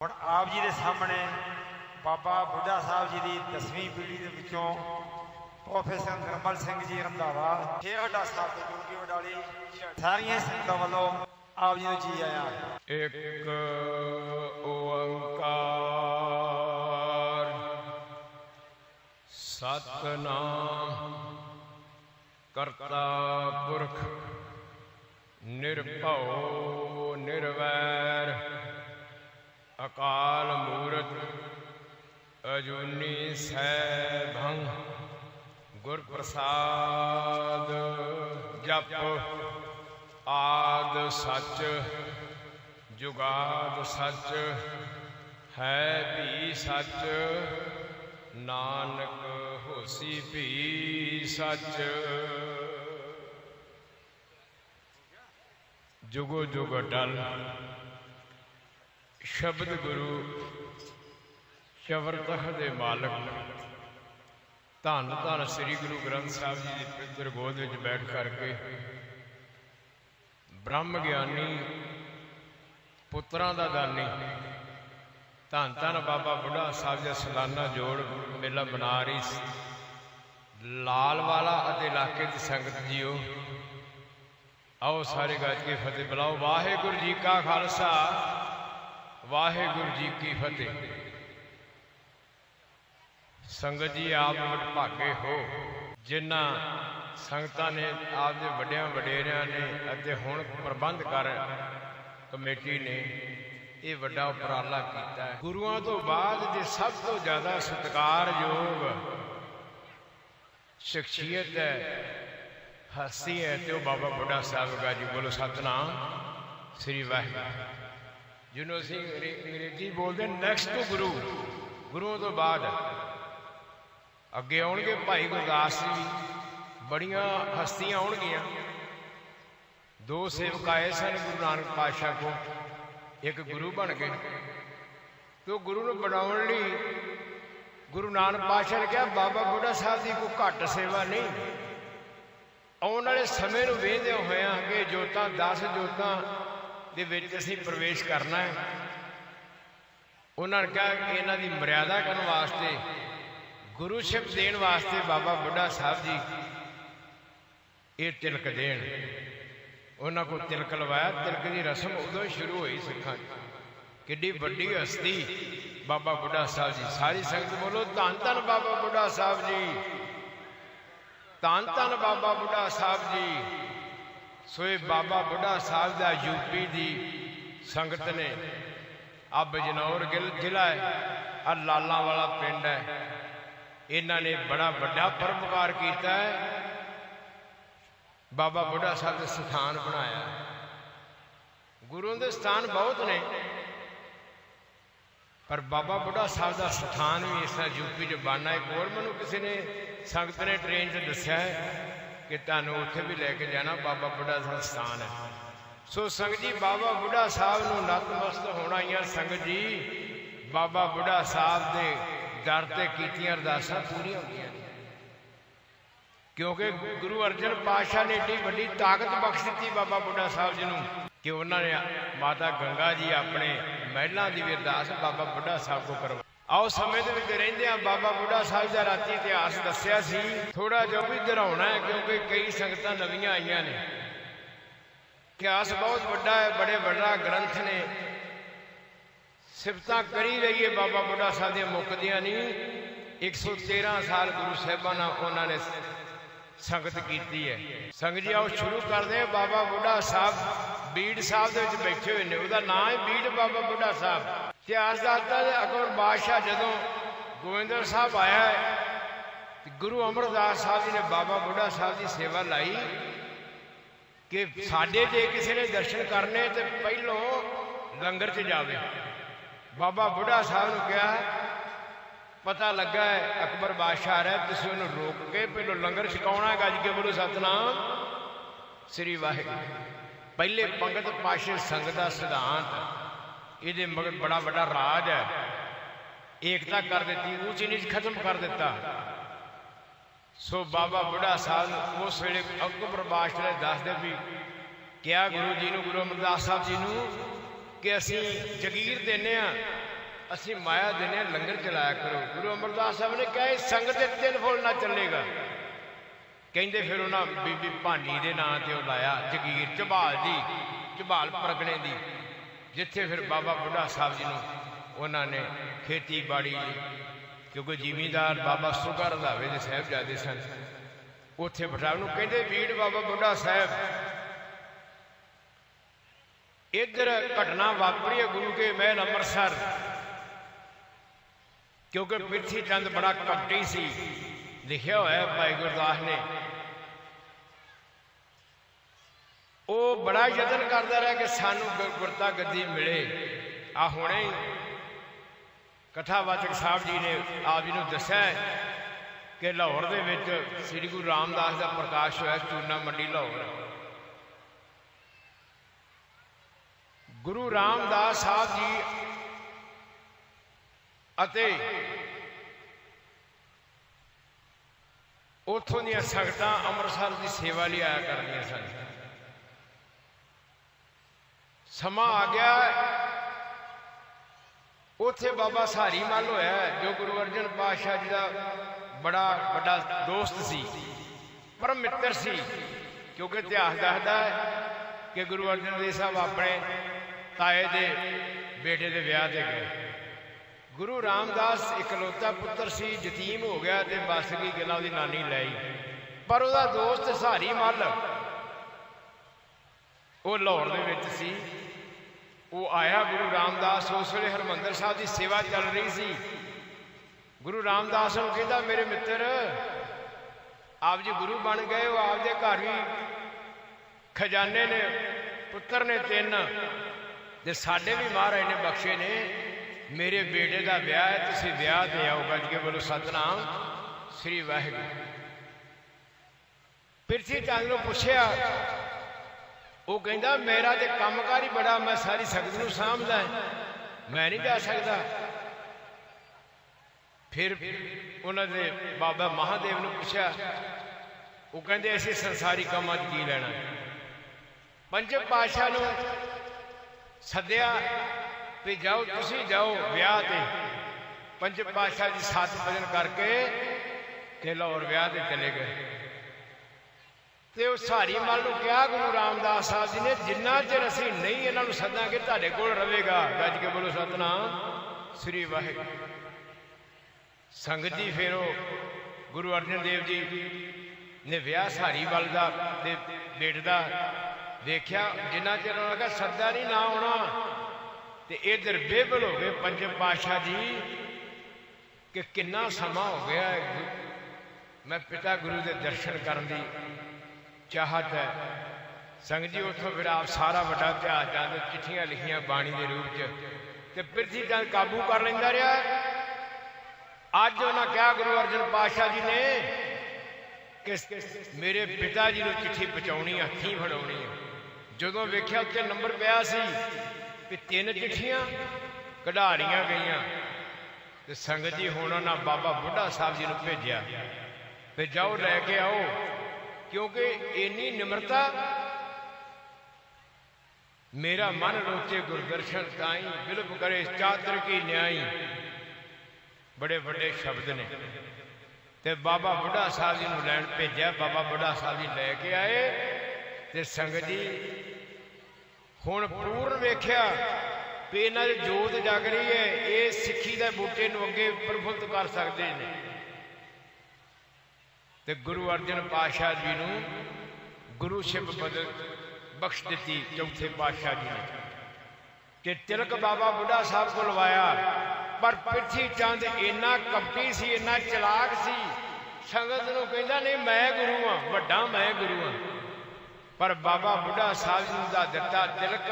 ਹੁਣ ਆਪ ਜੀ ਦੇ ਸਾਹਮਣੇ ਬਾਬਾ ਬੁੱਢਾ ਸਾਹਿਬ ਜੀ ਦੀ 10ਵੀਂ ਪੀੜ੍ਹੀ ਦੇ ਵਿੱਚੋਂ ਪ੍ਰੋਫੈਸਰ ਨਿਰਮਲ ਸਿੰਘ ਜੀ ਰੰਧਾਵਾ ਖੇਹੜਾ ਸਾਹਿਬ ਦੇ ਜੋਗੀ ਵਡਾਲੀ, ਸਾਰੀਆਂ ਸੰਗਤਾਂ ਵੱਲੋਂ ਆਪ ਜੀ ਨੂੰ ਜੀ ਆਇਆ। ਇੱਕ ਓੰਕਾਰ, ਸਤਨਾਮ ਕਰਤਾ ਪੁਰਖ, ਨਿਰਭਉ, ਨਿਰਵੈਰ। ਅਕਾਲ ਮੂਰਤ ਅਜੂਨੀ ਸੈਭੰ ਗੁਰ ਪ੍ਰਸਾਦ ਜਪ ਆਦ ਸੱਚ ਜੁਗਾਦ ਸੱਚ ਹੈ ਵੀ ਸੱਚ ਨਾਨਕ ਹੋਸੀ ਵੀ ਸੱਚ ਜੁਗੋ ਜੁਗ ਅਟਲ ਸ਼ਬਦ ਗੁਰੂ, ਸ਼ਬਰ ਦੇ ਮਾਲਕ। ਧੰਨ ਧੰਨ ਸ੍ਰੀ ਗੁਰੂ ਗ੍ਰੰਥ ਸਾਹਿਬ ਜੀ ਦੇ ਪਵਿੱਤਰ ਗੋਦ ਵਿੱਚ ਬੈਠ ਕਰਕੇ ਬ੍ਰਹਮ ਗਿਆਨੀ, ਪੁੱਤਰਾਂ ਦਾ ਦਾਨੀ, ਧੰਨ ਧੰਨ ਬਾਬਾ ਬੁੱਢਾ ਸਾਹਿਬ ਦਾ ਸਲਾਨਾ ਜੋੜ ਮੇਲਾ ਮਨਾ ਰਹੀ ਸੀ। ਲਾਲ ਵਾਲਾ ਅਤੇ ਇਲਾਕੇ ਦੀ ਸੰਗਤ ਜੀਓ। ਆਓ ਸਾਰੇ ਗੱਜ ਕੇ ਫਤਿਹ ਬੁਲਾਓ। ਵਾਹਿਗੁਰੂ ਜੀ ਕਾ ਖਾਲਸਾ। ਵਾਹਿਗੁਰੂ ਜੀ ਕੀ ਫਤਿਹ। ਸੰਗਤ ਜੀ, ਆਪ ਵਡਭਾਗੇ ਹੋ। ਜਿਨ੍ਹਾਂ ਸੰਗਤਾਂ ਨੇ ਆਪ ਦੇ ਵੱਡਿਆਂ ਵਡੇਰਿਆਂ ਨੇ ਅਤੇ ਹੁਣ ਪ੍ਰਬੰਧ ਕਰ ਕਮੇਟੀ ਨੇ ਇਹ ਵੱਡਾ ਉਪਰਾਲਾ ਕੀਤਾ ਹੈ। ਗੁਰੂਆਂ ਤੋਂ ਬਾਅਦ ਦੇ ਸਭ ਤੋਂ ਜ਼ਿਆਦਾ ਸਤਿਕਾਰਯੋਗ ਸ਼ਖਸੀਅਤ ਹੈ, ਹਸਤੀ ਹੈ, ਤੇ ਉਹ ਬਾਬਾ ਬੁੱਢਾ ਸਾਹਿਬ ਜੀ, ਬੋਲੋ ਸਤਨਾਮ, ਸ੍ਰੀ ਵਾਹਿਗੁਰੂ। ਜਿਹਨੂੰ ਅਸੀਂ ਅੰਗਰੇ- ਅੰਗਰੇਜ਼ੀ ਬੋਲਦੇ ਨੈਕਸਟ ਟੂ ਗੁਰੂ। ਗੁਰੂ ਤੋਂ ਬਾਅਦ ਅੱਗੇ ਆਉਣਗੇ ਭਾਈ ਗੁਰਦਾਸ ਜੀ ਬੜੀਆਂ ਹਸਤੀਆਂ ਆਉਣਗੀਆਂ। ਦੋ ਸੇਵਕ ਆਏ ਸਨ ਗੁਰੂ ਨਾਨਕ ਪਾਤਸ਼ਾਹ ਕੋ ਇੱਕ ਗੁਰੂ ਬਣ ਗਏ। ਤੇ ਉਹ ਗੁਰੂ ਨੂੰ ਬਣਾਉਣ ਲਈ ਗੁਰੂ ਨਾਨਕ ਪਾਤਸ਼ਾਹ ਨੇ ਕਿਹਾ, ਬਾਬਾ ਬੁੱਢਾ ਸਾਹਿਬ ਦੀ ਕੋਈ ਘੱਟ ਸੇਵਾ ਨਹੀਂ। ਆਉਣ ਵਾਲੇ ਸਮੇਂ ਨੂੰ ਵੇਖਦੇ ਹੋਇਆਂ ਕਿ ਜੋਤਾਂ 10 ਜੋਤਾਂ ਦੇ ਵਿੱਚ ਅਸੀਂ ਪ੍ਰਵੇਸ਼ ਕਰਨਾ ਹੈ। ਉਹਨਾਂ ਨੇ ਕਿਹਾ ਇਹਨਾਂ ਦੀ ਮਰਿਆਦਾ ਕਰਨ ਵਾਸਤੇ, ਗੁਰੂ ਸ਼ਿਪ ਦੇਣ ਵਾਸਤੇ ਬਾਬਾ ਬੁੱਢਾ ਸਾਹਿਬ ਜੀ ਇਹ ਤਿਲਕ ਦੇਣ। ਉਹਨਾਂ ਕੋਲ ਤਿਲਕ ਲਵਾਇਆ। ਤਿਲਕ ਦੀ ਰਸਮ ਉਦੋਂ ਹੀ ਸ਼ੁਰੂ ਹੋਈ ਸਿੱਖਾਂ 'ਚ ਕਿੱਡੀ ਵੱਡੀ ਹਸਤੀ ਬਾਬਾ ਬੁੱਢਾ ਸਾਹਿਬ ਜੀ। ਸਾਰੀ ਸੰਗਤ ਬੋਲੋ, ਧੰਨ ਧੰਨ ਬਾਬਾ ਬੁੱਢਾ ਸਾਹਿਬ ਜੀ। ਧੰਨ ਧੰਨ ਬਾਬਾ ਬੁੱਢਾ ਸਾਹਿਬ ਜੀ। ਸੋ ਇਹ ਬਾਬਾ ਬੁੱਢਾ ਸਾਹਿਬ ਦਾ ਯੂਪੀ ਦੀ ਸੰਗਤ ਨੇ। ਆ ਬਜਨੌਰ ਗਿਲ, ਜ਼ਿਲ੍ਹਾ ਹੈ ਆ ਲਾਲਾਂ ਵਾਲਾ ਪਿੰਡ ਹੈ। ਇਹਨਾਂ ਨੇ ਬੜਾ ਵੱਡਾ ਪਰਮਕਾਰ ਕੀਤਾ ਹੈ। ਬਾਬਾ ਬੁੱਢਾ ਸਾਹਿਬ ਦਾ ਸਥਾਨ ਬਣਾਇਆ। ਗੁਰੂਆਂ ਦੇ ਸਥਾਨ ਬਹੁਤ ਨੇ, ਪਰ ਬਾਬਾ ਬੁੱਢਾ ਸਾਹਿਬ ਦਾ ਸਥਾਨ ਵੀ ਇਸ ਤਰ੍ਹਾਂ ਯੂਪੀ 'ਚ ਬਣਨਾ ਇੱਕ ਹੋਰ ਮੈਨੂੰ ਕਿਸੇ ਨੇ ਸੰਗਤ ਨੇ ਟ੍ਰੇਨ 'ਚ ਦੱਸਿਆ ਹੈ। ਕਿ ਤੁਹਾਨੂੰ ਉੱਥੇ ਵੀ ਲੈ ਕੇ ਜਾਣਾ, ਬਾਬਾ ਬੁੱਢਾ ਸਾਹਿਬ ਸਥਾਨ ਹੈ। ਸੋ ਸੰਗਤ ਜੀ, ਬਾਬਾ ਬੁੱਢਾ ਸਾਹਿਬ ਨੂੰ ਨਤਮਸਤ ਹੋਣਾ ਹੀ ਆਈਆਂ ਸੰਗਤ ਜੀ, ਬਾਬਾ ਬੁੱਢਾ ਸਾਹਿਬ ਦੇ ਦਰ ਤੇ ਕੀਤੀਆਂ ਅਰਦਾਸਾਂ ਪੂਰੀਆਂ ਹੁੰਦੀਆਂ ਨੇ। ਕਿਉਂਕਿ ਗੁਰੂ ਅਰਜਨ ਪਾਤਸ਼ਾਹ ਨੇ ਏਡੀ ਵੱਡੀ ਤਾਕਤ ਬਖਸ਼ ਦਿੱਤੀ ਬਾਬਾ ਬੁੱਢਾ ਸਾਹਿਬ ਜੀ ਨੂੰ ਕਿ ਉਹਨਾਂ ਨੇ ਮਾਤਾ ਗੰਗਾ ਜੀ ਆਪਣੇ ਮਹਿਲਾਂ ਦੀ ਵੀ ਅਰਦਾਸ ਬਾਬਾ ਬੁੱਢਾ ਸਾਹਿਬ ਕੋ ਕਰਵਾ ਆਓ ਸਮੇਂ ਦੇ ਵਿੱਚ ਰਹਿੰਦੇ ਆ ਬਾਬਾ ਬੁੱਢਾ ਸਾਹਿਬ ਦਾ ਰਾਤੀ ਇਤਿਹਾਸ ਦੱਸਿਆ ਸੀ। ਥੋੜਾ ਜਿਹਾ ਵੀ ਦੁਹਰਾਉਣਾ ਹੈ, ਕਿਉਂਕਿ ਕਈ ਸੰਗਤਾਂ ਨਵੀਆਂ ਆਈਆਂ ਨੇ। ਇਤਿਹਾਸ ਬਹੁਤ ਵੱਡਾ ਹੈ, ਬੜੇ ਵੱਡਾ ਗ੍ਰੰਥ ਨੇ। ਸਿਫਤਾਂ ਕਰੀ ਰਹੀਏ ਬਾਬਾ ਬੁੱਢਾ ਸਾਹਿਬ ਦੀਆਂ, ਮੁੱਕਦੀਆਂ ਨਹੀਂ। 113 ਸਾਲ ਗੁਰੂ ਸਾਹਿਬਾਂ ਨਾਲ ਉਹਨਾਂ ਨੇ ਸੰਗਤ ਕੀਤੀ ਹੈ। ਸੰਗਤ ਜੀ, ਆਓ ਸ਼ੁਰੂ ਕਰਦੇ ਹਾਂ। ਬਾਬਾ ਬੁੱਢਾ ਸਾਹਿਬ, ਬੀੜ ਸਾਹਿਬ ਦੇ ਵਿੱਚ ਬੈਠੇ ਹੋਏ ਨੇ। ਉਹਦਾ ਨਾਮ ਹੈ ਬੀੜ ਬਾਬਾ ਬੁੱਢਾ ਸਾਹਿਬ। ਇਤਿਹਾਸ ਦੱਸਦਾ ਹੈ ਅਕਬਰ ਬਾਦਸ਼ਾਹ ਜਦੋਂ ਗੋਬਿੰਦਰ ਸਾਹਿਬ ਆਇਆ ਤੇ ਗੁਰੂ ਅਮਰਦਾਸ ਸਾਹਿਬ ਜੀ ਨੇ ਬਾਬਾ ਬੁੱਢਾ ਸਾਹਿਬ ਦੀ ਸੇਵਾ ਲਾਈ ਕਿ ਸਾਡੇ ਜੇ ਕਿਸੇ ਨੇ ਦਰਸ਼ਨ ਕਰਨੇ ਤੇ ਪਹਿਲੋਂ ਲੰਗਰ 'ਚ ਜਾਵੇ। ਬਾਬਾ ਬੁੱਢਾ ਸਾਹਿਬ ਨੂੰ ਕਿਹਾ, ਪਤਾ ਲੱਗਾ ਹੈ ਅਕਬਰ ਬਾਦਸ਼ਾਹ ਆ ਰਿਹਾ ਤੁਸੀਂ ਉਹਨੂੰ ਰੋਕ ਕੇ ਪਹਿਲੋਂ ਲੰਗਰ ਛਕਾਉਣਾ ਹੈ ਗੱਜ ਕੇ ਬੋਲੋ ਸਤਨਾਮ ਸ੍ਰੀ ਵਾਹਿਗੁਰੂ। ਪਹਿਲੇ ਪੰਗਤ ਪਾਸ਼ੇ ਸੰਗਤ ਦਾ ਸਿਧਾਂਤ ਇਹਦੇ ਮਗਰ ਬੜਾ ਵੱਡਾ ਰਾਜ ਹੈ। ਏਕਤਾ ਕਰ ਦਿੱਤੀ, ਉੱਚ ਨੀਚ ਖਤਮ ਕਰ ਦਿੱਤਾ। ਸੋ ਬਾਬਾ ਬੁੱਢਾ ਸਾਹਿਬ ਉਸ ਵੇਲੇ ਅਕਬਰ ਬਾਦਸ਼ਾਹ ਨੇ ਦੱਸਦੇ ਵੀ, ਕਿਹਾ ਗੁਰੂ ਜੀ ਨੂੰ, ਗੁਰੂ ਅਮਰਦਾਸ ਸਾਹਿਬ ਜੀ ਨੂੰ ਕਿ ਅਸੀਂ ਜਗੀਰ ਦਿੰਨੇ ਆ ਅਸੀਂ ਮਾਇਆ ਦਿੰਨੇ ਆ ਲੰਗਰ ਚਲਾਇਆ ਕਰੋ। ਗੁਰੂ ਅਮਰਦਾਸ ਸਾਹਿਬ ਨੇ ਕਿਹਾ ਇਹ ਸੰਗਤ ਦੇ ਤਿੰਨ ਫੁੱਲ ਨਾ ਚੱਲੇਗਾ। ਕਹਿੰਦੇ ਫਿਰ ਉਹਨਾਂ ਬੀਬੀ ਭਾਨੀ ਦੇ ਨਾਂ ਤੇ ਉਹ ਲਾਇਆ, ਜਗੀਰ ਝਬਾਲ ਦੀ, ਝਬਾਲ ਪ੍ਰਗਣੇ ਦੀ। ਜਿੱਥੇ ਫਿਰ ਬਾਬਾ ਬੁੱਢਾ ਸਾਹਿਬ ਜੀ ਨੂੰ ਉਹਨਾਂ ਨੇ ਖੇਤੀਬਾੜੀ ਕਿਉਂਕਿ ਜ਼ਿਮੀਂਦਾਰ ਬਾਬਾ ਸੁਗਾ ਰੰਧਾਵੇ ਦੇ ਸਾਹਿਬਜ਼ਾਦੇ ਸਨ, ਉੱਥੇ ਬਿਠਾ ਨੂੰ ਕਹਿੰਦੇ ਵੀੜ ਬਾਬਾ ਬੁੱਢਾ ਸਾਹਿਬ, ਇੱਧਰ ਘਟਨਾ ਵਾਪਰੀ ਹੈ ਗੁਰੂ ਕੇ ਮਹਿਲ ਅੰਮ੍ਰਿਤਸਰ। ਕਿਉਂਕਿ ਪ੍ਰਿਥੀ ਚੰਦ ਬੜਾ ਕਪਟੀ ਸੀ, ਲਿਖਿਆ ਹੋਇਆ ਹੈ ਭਾਈ ਗੁਰਦਾਸ ਨੇ ਉਹ ਬੜਾ ਯਤਨ ਕਰਦਾ ਰਿਹਾ ਕਿ ਸਾਨੂੰ ਗੁਰ- ਗੁਰਤਾ ਗੱਦੀ ਮਿਲੇ। ਆ ਹੁਣੇ ਹੀ ਕਥਾਵਾਚਕ ਸਾਹਿਬ ਜੀ ਨੇ ਆਪ ਜੀ ਨੂੰ ਦੱਸਿਆ ਕਿ ਲਾਹੌਰ ਦੇ ਵਿੱਚ ਸ੍ਰੀ ਗੁਰੂ ਰਾਮਦਾਸ ਦਾ ਪ੍ਰਕਾਸ਼ ਹੋਇਆ ਚੂਨਾ ਮੰਡੀ ਲਾਹੌਰ। ਗੁਰੂ ਰਾਮਦਾਸ ਸਾਹਿਬ ਜੀ ਅਤੇ ਉਥੋਂ ਦੀਆਂ ਸੰਗਤਾਂ ਅੰਮ੍ਰਿਤਸਰ ਦੀ ਸੇਵਾ ਲਈ ਆਇਆ ਕਰਦੀਆਂ ਸਨ। ਸਮਾਂ ਆ ਗਿਆ ਉਥੇ ਬਾਬਾ ਸਾਰੀ ਮੱਲ ਹੋਇਆ ਜੋ ਗੁਰੂ ਅਰਜਨ ਪਾਤਸ਼ਾਹ ਜੀ ਦਾ ਬੜਾ ਵੱਡਾ ਦੋਸਤ ਸੀ ਪਰ ਮਿੱਤਰ ਸੀ, ਕਿਉਂਕਿ ਇਤਿਹਾਸ ਦੱਸਦਾ ਹੈ ਕਿ ਗੁਰੂ ਅਰਜਨ ਦੇਵ ਸਾਹਿਬ ਆਪਣੇ ਤਾਏ ਦੇ ਬੇਟੇ ਦੇ ਵਿਆਹ ਤੇ ਗਏ। ਗੁਰੂ ਰਾਮਦਾਸ ਇਕਲੌਤਾ ਪੁੱਤਰ ਸੀ, ਯਤੀਮ ਹੋ ਗਿਆ ਤੇ ਬਸ ਗਈ, ਗੱਲਾਂ ਉਹਦੀ ਨਾਨੀ ਲੈ ਆਈ। ਪਰ ਉਹਦਾ ਦੋਸਤ ਸਾਰੀ ਮੱਲ ਉਹ ਲਾਹੌਰ ਦੇ ਵਿੱਚ ਸੀ। ਉਹ ਆਇਆ ਗੁਰੂ ਰਾਮਦਾਸ ਉਸ ਵੇਲੇ ਹਰਮੰਦਰ ਸਾਹਿਬ ਦੀ ਸੇਵਾ ਚੱਲ ਰਹੀ ਸੀ। ਗੁਰੂ ਰਾਮਦਾਸ ਨੂੰ ਕਹਿੰਦਾ, ਮੇਰੇ ਮਿੱਤਰ, ਆਪ ਜੀ ਗੁਰੂ ਬਣ ਗਏ ਹੋ ਆਪਦੇ ਘਰ ਵੀ ਖਜ਼ਾਨੇ ਨੇ, ਪੁੱਤਰ ਨੇ ਤਿੰਨ ਤੇ ਸਾਡੇ ਵੀ ਮਹਾਰਾਜ ਨੇ ਬਖਸ਼ੇ ਨੇ। ਮੇਰੇ ਬੇਟੇ ਦਾ ਵਿਆਹ ਹੈ, ਤੁਸੀਂ ਵਿਆਹ ਤੇ ਆਓ। ਗੱਜ ਕੇ ਬੋਲੋ, ਸਤਨਾਮ, ਸ੍ਰੀ ਵਾਹਿਗੁਰੂ। ਪਿਰਥੀ ਚੰਦ ਨੂੰ ਪੁੱਛਿਆ ਉਹ ਕਹਿੰਦਾ, ਮੇਰਾ ਤੇ ਕੰਮਕਾਰ ਹੀ ਬੜਾ, ਮੈਂ ਸਾਰੀ ਸੰਗਤ ਨੂੰ ਸਾਂਭਦਾ ਮੈਂ ਨਹੀਂ ਜਾ ਸਕਦਾ। ਫਿਰ ਉਹਨਾਂ ਦੇ ਬਾਬਾ ਮਹਾਦੇਵ ਨੂੰ ਪੁੱਛਿਆ, ਉਹ ਕਹਿੰਦੇ, ਅਸੀਂ ਸੰਸਾਰੀ ਕੰਮਾਂ 'ਚ ਕੀ ਲੈਣਾ? ਪੰਜਮ ਪਾਸ਼ਾ ਨੂੰ ਸੱਦਿਆ ਵੀ ਜਾਓ, ਤੁਸੀਂ ਜਾਓ ਵਿਆਹ ਤੇ। ਪੰਜਮ ਪਾਸ਼ਾ ਦੀ ਸੱਤ ਭਜਨ ਕਰਕੇ ਤੇ ਲਾਹੌਰ ਵਿਆਹ ਤੇ ਚਲੇ ਗਏ। ਤੇ ਉਹ ਸਾਰੀ ਮੱਲ ਨੂੰ ਕਿਹਾ ਗੁਰੂ ਰਾਮਦਾਸ ਸਾਹਿਬ ਜੀ ਨੇ, ਜਿੰਨਾ ਚਿਰ ਅਸੀਂ ਨਹੀਂ ਇਹਨਾਂ ਨੂੰ ਸੱਦਾਂਗੇ, ਤੁਹਾਡੇ ਕੋਲ ਰਹੇਗਾ। ਗੱਜ ਕੇ ਬੋਲੋ, ਸਤਨਾਮ। ਸ੍ਰੀ ਵਾਹਿਗੁਰੂ। ਸੰਗਤ ਜੀ, ਫਿਰ ਗੁਰੂ ਅਰਜਨ ਦੇਵ ਜੀ ਨੇ ਵਿਆਹ ਸਾਰੀ ਵੱਲ ਦਾ ਤੇ ਬੇਟ ਦਾ ਦੇਖਿਆ ਜਿੰਨਾ ਚਿਰ ਉਹਨਾਂ ਦਾ ਸੱਦਾ ਨਹੀਂ ਨਾ ਆਉਣਾ, ਤੇ ਇਧਰ ਬੇਬਲ ਹੋ ਗਏ ਪੰਜਮ ਪਾਸ਼ਾ ਜੀ, ਕਿ ਕਿੰਨਾ ਸਮਾਂ ਹੋ ਗਿਆ ਮੈਂ ਪਿਤਾ ਗੁਰੂ ਦੇ ਦਰਸ਼ਨ ਕਰਨ ਦੀ। ਚਾਹਤ ਹੈ। ਸੰਗਤ ਜੀ, ਉੱਥੋਂ ਫਿਰ ਆਪ ਸਾਰਾ ਵੱਡਾ ਇਤਿਹਾਸ ਜਾਂਦੇ ਚਿੱਠੀਆਂ ਲਿਖੀਆਂ ਬਾਣੀ ਦੇ ਰੂਪ 'ਚ। ਤੇ ਪ੍ਰਿਥੀ ਚੰਦ ਕਾਬੂ ਕਰ ਲੈਂਦਾ ਰਿਹਾ, ਅੱਜ ਉਹਨਾਂ ਕਿਹਾ ਗੁਰੂ ਅਰਜਨ ਪਾਤਸ਼ਾਹ ਜੀ ਨੇ ਕਿ ਮੇਰੇ ਪਿਤਾ ਜੀ ਨੂੰ ਚਿੱਠੀ ਪਹੁੰਚਾਉਣੀ ਹੱਥੀਂ ਫੜਾਉਣੀ ਹੈ ਜਦੋਂ ਵੇਖਿਆ ਉੱਤੇ ਨੰਬਰ ਪਿਆ ਸੀ ਵੀ ਤਿੰਨ ਚਿੱਠੀਆਂ ਕਢਾੜੀਆਂ ਗਈਆਂ। ਤੇ ਸੰਗਤ ਜੀ ਹੁਣ ਉਹਨਾਂ ਬਾਬਾ ਬੁੱਢਾ ਸਾਹਿਬ ਜੀ ਨੂੰ ਭੇਜਿਆ। ਤੇ ਜਾਓ, ਲੈ ਕੇ ਆਓ। ਕਿਉਂਕਿ ਇੰਨੀ ਨਿਮਰਤਾ ਮੇਰਾ ਮਨ ਰੋਚੇ ਗੁਰਦਰਸ਼ਨ ਤਾਈ ਬਿਲਬ ਕਰੇ ਚਾਦਰ ਕੀ ਨਿਆਈ। ਬੜੇ ਵੱਡੇ ਸ਼ਬਦ ਨੇ। ਤੇ ਬਾਬਾ ਬੁੱਢਾ ਸਾਹਿਬ ਜੀ ਨੂੰ ਲੈਣ ਭੇਜਿਆ, ਬਾਬਾ ਬੁੱਢਾ ਸਾਹਿਬ ਜੀ ਲੈ ਕੇ ਆਏ ਤੇ ਸੰਗਤ ਜੀ ਹੁਣ ਪੂਰਨ ਵੇਖਿਆ ਵੀ ਇਹਨਾਂ ਦੀ ਜੋਤ ਜਗ ਰਹੀ ਹੈ, ਇਹ ਸਿੱਖੀ ਦੇ ਬੂਟੇ ਨੂੰ ਅੱਗੇ ਪ੍ਰਫੁੱਲਤ ਕਰ ਸਕਦੇ ਨੇ। ਤੇ ਗੁਰੂ ਅਰਜਨ ਪਾਤਸ਼ਾਹ ਜੀ ਨੂੰ ਗੁਰੂ ਸ਼ਿਵ ਬਦਲ ਬਖਸ਼ ਦਿੱਤੀ ਚੌਥੇ ਪਾਤਸ਼ਾਹ ਜੀ ਨੇ। ਕਿ ਤਿਲਕ ਬਾਬਾ ਬੁੱਢਾ ਸਾਹਿਬ ਕੋਲ ਲਵਾਇਆ ਪਰ ਪਿੱਠੀ ਚੰਦ ਇੰਨਾ ਕਪਟੀ ਸੀ, ਇੰਨਾ ਚਲਾਕ ਸੀ, ਸੰਗਤ ਨੂੰ ਕਹਿੰਦਾ, ਨਹੀਂ, ਮੈਂ ਗੁਰੂ ਆ ਵੱਡਾ ਮੈਂ ਗੁਰੂ ਆ ਪਰ ਬਾਬਾ ਬੁੱਢਾ ਸਾਹਿਬ ਜੀ ਦਾ ਦਿੱਤਾ ਤਿਲਕ,